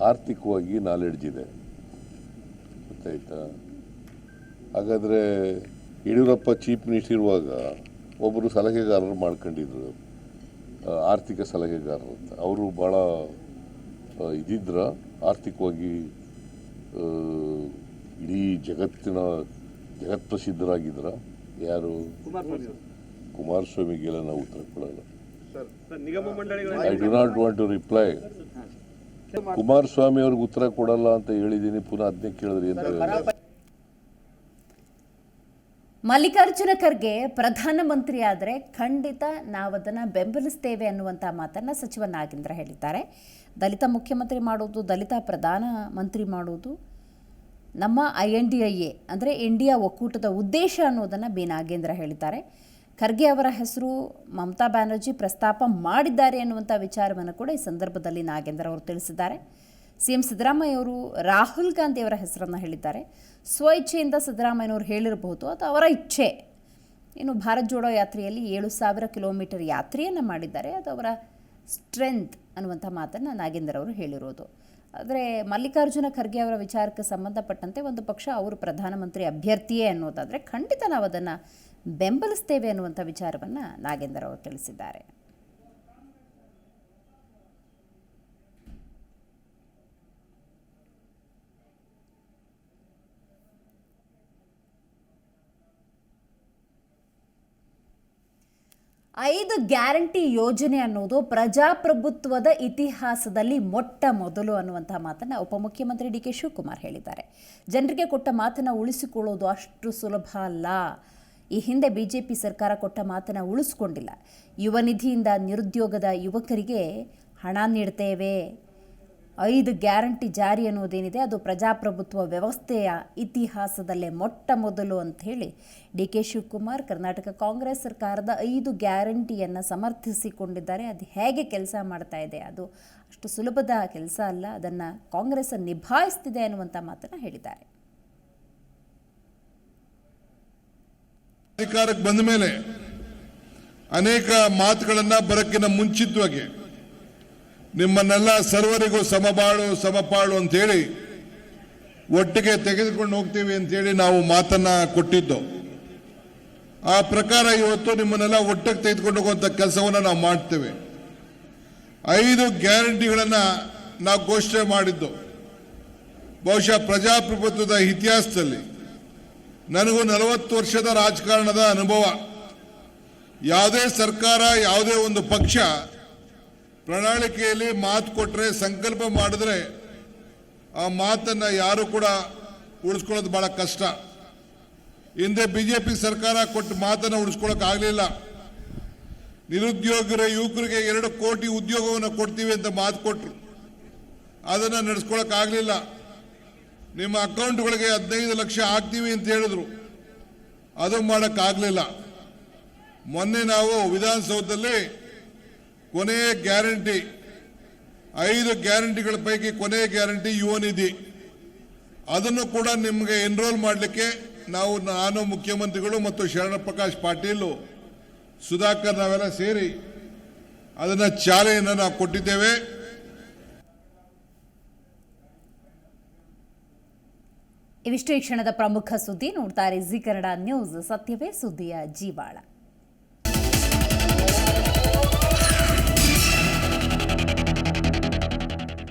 ಆರ್ಥಿಕವಾಗಿ ನಾಲೆಡ್ಜ್ ಇದೆ. ಗೊತ್ತಾಯ್ತಾ? ಹಾಗಾದರೆ ಯಡಿಯೂರಪ್ಪ ಚೀಫ್ ಮಿನಿಸ್ಟರ್ ಇರುವಾಗ ಒಬ್ಬರು ಸಲಹೆಗಾರರು ಮಾಡ್ಕೊಂಡಿದ್ರು. ಆರ್ಥಿಕ ಸಲಹೆಗಾರರು ಅಂತ. ಅವರು ಭಾಳ ಇದಿದ್ರ ಆರ್ಥಿಕವಾಗಿ ಇಡೀ ಜಗತ್ತಿನ ಜಗತ್ಪ್ರಸಿದ್ಧರಾಗಿದ್ರ ಯಾರು? ಕುಮಾರಸ್ವಾಮಿಗೆಲ್ಲ ನಾವು ಉತ್ತರ ಕೊಡಲ್ಲ. I do not want to reply Kumaraswamy ಅವ್ರಿಗೆ ಉತ್ತರ ಕೊಡಲ್ಲ ಅಂತ ಹೇಳಿದ್ದೀನಿ ಪುನಃ ಅದನ್ನೇ ಕೇಳಿದ್ರಿ ಅಂತ ಮಲ್ಲಿಕಾರ್ಜುನ ಖರ್ಗೆ ಪ್ರಧಾನಮಂತ್ರಿ ಆದರೆ ಖಂಡಿತ ನಾವು ಅದನ್ನು ಬೆಂಬಲಿಸ್ತೇವೆ ಅನ್ನುವಂಥ ಮಾತನ್ನು ಸಚಿವ ನಾಗೇಂದ್ರ ಹೇಳಿದ್ದಾರೆ. ದಲಿತ ಮುಖ್ಯಮಂತ್ರಿ ಮಾಡೋದು ದಲಿತ ಪ್ರಧಾನ ಮಂತ್ರಿ ಮಾಡೋದು ನಮ್ಮ I N D I A, ಅಂದರೆ ಇಂಡಿಯಾ ಒಕ್ಕೂಟದ ಉದ್ದೇಶ ಅನ್ನೋದನ್ನು ಬಿ ನಾಗೇಂದ್ರ ಹೇಳಿದ್ದಾರೆ. ಖರ್ಗೆ ಅವರ ಹೆಸರು ಮಮತಾ ಬ್ಯಾನರ್ಜಿ ಪ್ರಸ್ತಾಪ ಮಾಡಿದ್ದಾರೆ ಅನ್ನುವಂಥ ವಿಚಾರವನ್ನು ಕೂಡ ಈ ಸಂದರ್ಭದಲ್ಲಿ ನಾಗೇಂದ್ರ ಅವರು ತಿಳಿಸಿದ್ದಾರೆ. ಸಿ ಎಂ ಸಿದ್ದರಾಮಯ್ಯವರು ರಾಹುಲ್ ಗಾಂಧಿಯವರ ಹೆಸರನ್ನು ಹೇಳಿದ್ದಾರೆ. ಸ್ವ ಇಚ್ಛೆಯಿಂದ ಸಿದ್ದರಾಮಯ್ಯನವರು ಹೇಳಿರಬಹುದು ಅಥವಾ ಅವರ ಇಚ್ಛೆ. ಇನ್ನು ಭಾರತ್ ಜೋಡೋ ಯಾತ್ರೆಯಲ್ಲಿ ಏಳು ಸಾವಿರ ಕಿಲೋಮೀಟರ್ ಯಾತ್ರೆಯನ್ನು ಮಾಡಿದ್ದಾರೆ. ಅದು ಅವರ ಸ್ಟ್ರೆಂತ್ ಅನ್ನುವಂಥ ಮಾತನ್ನು ನಾಗೇಂದ್ರ ಅವರು ಹೇಳಿರೋದು. ಆದರೆ ಮಲ್ಲಿಕಾರ್ಜುನ ಖರ್ಗೆ ಅವರ ವಿಚಾರಕ್ಕೆ ಸಂಬಂಧಪಟ್ಟಂತೆ ಒಂದು ಪಕ್ಷ ಅವರು ಪ್ರಧಾನಮಂತ್ರಿ ಅಭ್ಯರ್ಥಿಯೇ ಅನ್ನೋದಾದರೆ ಖಂಡಿತ ನಾವು ಅದನ್ನು ಬೆಂಬಲಿಸ್ತೇವೆ ಅನ್ನುವಂಥ ವಿಚಾರವನ್ನು ನಾಗೇಂದ್ರ ಅವರು ತಿಳಿಸಿದ್ದಾರೆ. ಐದು ಗ್ಯಾರಂಟಿ ಯೋಜನೆ ಅನ್ನೋದು ಪ್ರಜಾಪ್ರಭುತ್ವದ ಇತಿಹಾಸದಲ್ಲಿ ಮೊಟ್ಟ ಮೊದಲು ಅನ್ನುವಂತಹ ಮಾತನ್ನು ಉಪಮುಖ್ಯಮಂತ್ರಿ ಡಿ ಕೆ ಶಿವಕುಮಾರ್ ಹೇಳಿದ್ದಾರೆ. ಜನರಿಗೆ ಕೊಟ್ಟ ಮಾತನ್ನು ಉಳಿಸಿಕೊಳ್ಳೋದು ಅಷ್ಟು ಸುಲಭ ಅಲ್ಲ. ಈ ಹಿಂದೆ ಬಿಜೆಪಿ ಸರ್ಕಾರ ಕೊಟ್ಟ ಮಾತನ್ನು ಉಳಿಸ್ಕೊಂಡಿಲ್ಲ. ಯುವ ನಿಧಿಯಿಂದ ನಿರುದ್ಯೋಗದ ಯುವಕರಿಗೆ ಹಣ ನೀಡ್ತೇವೆ. ಐದು ಗ್ಯಾರಂಟಿ ಜಾರಿ ಅನ್ನೋದೇನಿದೆ, ಅದು ಪ್ರಜಾಪ್ರಭುತ್ವ ವ್ಯವಸ್ಥೆಯ ಇತಿಹಾಸದಲ್ಲೇ ಮೊಟ್ಟ ಮೊದಲು ಅಂತ ಡಿ ಕೆ ಶಿವಕುಮಾರ್ ಕರ್ನಾಟಕ ಕಾಂಗ್ರೆಸ್ ಸರ್ಕಾರದ ಐದು ಗ್ಯಾರಂಟಿಯನ್ನು ಸಮರ್ಥಿಸಿಕೊಂಡಿದ್ದಾರೆ. ಅದು ಹೇಗೆ ಕೆಲಸ ಮಾಡ್ತಾ ಇದೆ, ಅದು ಅಷ್ಟು ಸುಲಭದ ಕೆಲಸ ಅಲ್ಲ, ಅದನ್ನು ಕಾಂಗ್ರೆಸ್ ನಿಭಾಯಿಸ್ತಿದೆ ಅನ್ನುವಂಥ ಮಾತನ್ನು ಹೇಳಿದ್ದಾರೆ. ಅಧಿಕಾರಕ್ಕೆ ಬಂದ ಮೇಲೆ ಅನೇಕ ಮಾತುಗಳನ್ನು ಬರಕ್ಕಿನ ಮುಂಚಿತವಾಗಿ ನಿಮ್ಮನ್ನೆಲ್ಲ ಸರ್ವರಿಗೂ ಸಮಬಾಳು, ಸಮಪಾಳು ಅಂತೇಳಿ ಒಟ್ಟಿಗೆ ತೆಗೆದುಕೊಂಡು ಹೋಗ್ತೀವಿ ಅಂತೇಳಿ ನಾವು ಮಾತನ್ನ ಕೊಟ್ಟಿದ್ದು. ಆ ಪ್ರಕಾರ ಇವತ್ತು ನಿಮ್ಮನ್ನೆಲ್ಲ ಒಟ್ಟಿಗೆ ತೆಗೆದುಕೊಂಡು ಹೋಗುವಂತ ಕೆಲಸವನ್ನ ನಾವು ಮಾಡ್ತೇವೆ. ಐದು ಗ್ಯಾರಂಟಿಗಳನ್ನ ನಾವು ಘೋಷಣೆ ಮಾಡಿದ್ದು. ಬಹುಶಃ ಪ್ರಜಾಪ್ರಭುತ್ವದ ಇತಿಹಾಸದಲ್ಲಿ ನನಗೂ ನಲವತ್ತು ವರ್ಷದ ರಾಜಕಾರಣದ ಅನುಭವ. ಯಾವುದೇ ಸರ್ಕಾರ, ಯಾವುದೇ ಒಂದು ಪಕ್ಷ ಪ್ರಣಾಳಿಕೆಯಲ್ಲಿ ಮಾತು ಕೊಟ್ಟರೆ ಸಂಕಲ್ಪ ಮಾಡಿದ್ರೆ ಆ ಮಾತನ್ನು ಯಾರು ಕೂಡ ಉಳಿಸ್ಕೊಳ್ಳೋದು ಭಾಳ ಕಷ್ಟ. ಹಿಂದೆ ಬಿ ಜೆ ಪಿ ಸರ್ಕಾರ ಕೊಟ್ಟ ಮಾತನ್ನು ಉಳಿಸ್ಕೊಳ್ಳೋಕೆ ಆಗಲಿಲ್ಲ. ನಿರುದ್ಯೋಗರ ಯುವಕರಿಗೆ ಎರಡು ಕೋಟಿ ಉದ್ಯೋಗವನ್ನು ಕೊಡ್ತೀವಿ ಅಂತ ಮಾತು ಕೊಟ್ಟರು ಅದನ್ನು ನಡೆಸ್ಕೊಳಕ್ ಆಗಲಿಲ್ಲ. ನಿಮ್ಮ ಅಕೌಂಟ್ಗಳಿಗೆ ಹದಿನೈದು ಲಕ್ಷ ಹಾಕ್ತೀವಿ ಅಂತ ಹೇಳಿದ್ರು. ಅದು ಮಾಡೋಕ್ಕಾಗಲಿಲ್ಲ ಮೊನ್ನೆ ನಾವು ವಿಧಾನಸೌಧದಲ್ಲಿ ಕೊನೆಯ ಗ್ಯಾರಂಟಿ. ಐದು ಗ್ಯಾರಂಟಿಗಳ ಪೈಕಿ ಕೊನೆಯ ಗ್ಯಾರಂಟಿ ಯುವ ನಿಧಿ. ಅದನ್ನು ಕೂಡ ನಿಮಗೆ ಎನ್ರೋಲ್ ಮಾಡಲಿಕ್ಕೆ ನಾವು ನಾನು, ಮುಖ್ಯಮಂತ್ರಿಗಳು ಮತ್ತು ಶರಣ ಪ್ರಕಾಶ್ ಪಾಟೀಲ್, ಸುಧಾಕರ್ ನಾವೆಲ್ಲ ಸೇರಿ ಅದನ್ನು ಚಾಲನೆಯನ್ನು ನಾವು ಕೊಟ್ಟಿದ್ದೇವೆ. ಇವಿಷ್ಟು ಕ್ಷಣದ ಪ್ರಮುಖ ಸುದ್ದಿ ನೋಡ್ತಾರೆ ಜಿ ಕನ್ನಡ ನ್ಯೂಸ್. ಸತ್ಯವೇ ಸುದ್ದಿಯ ಜೀವಾಳ.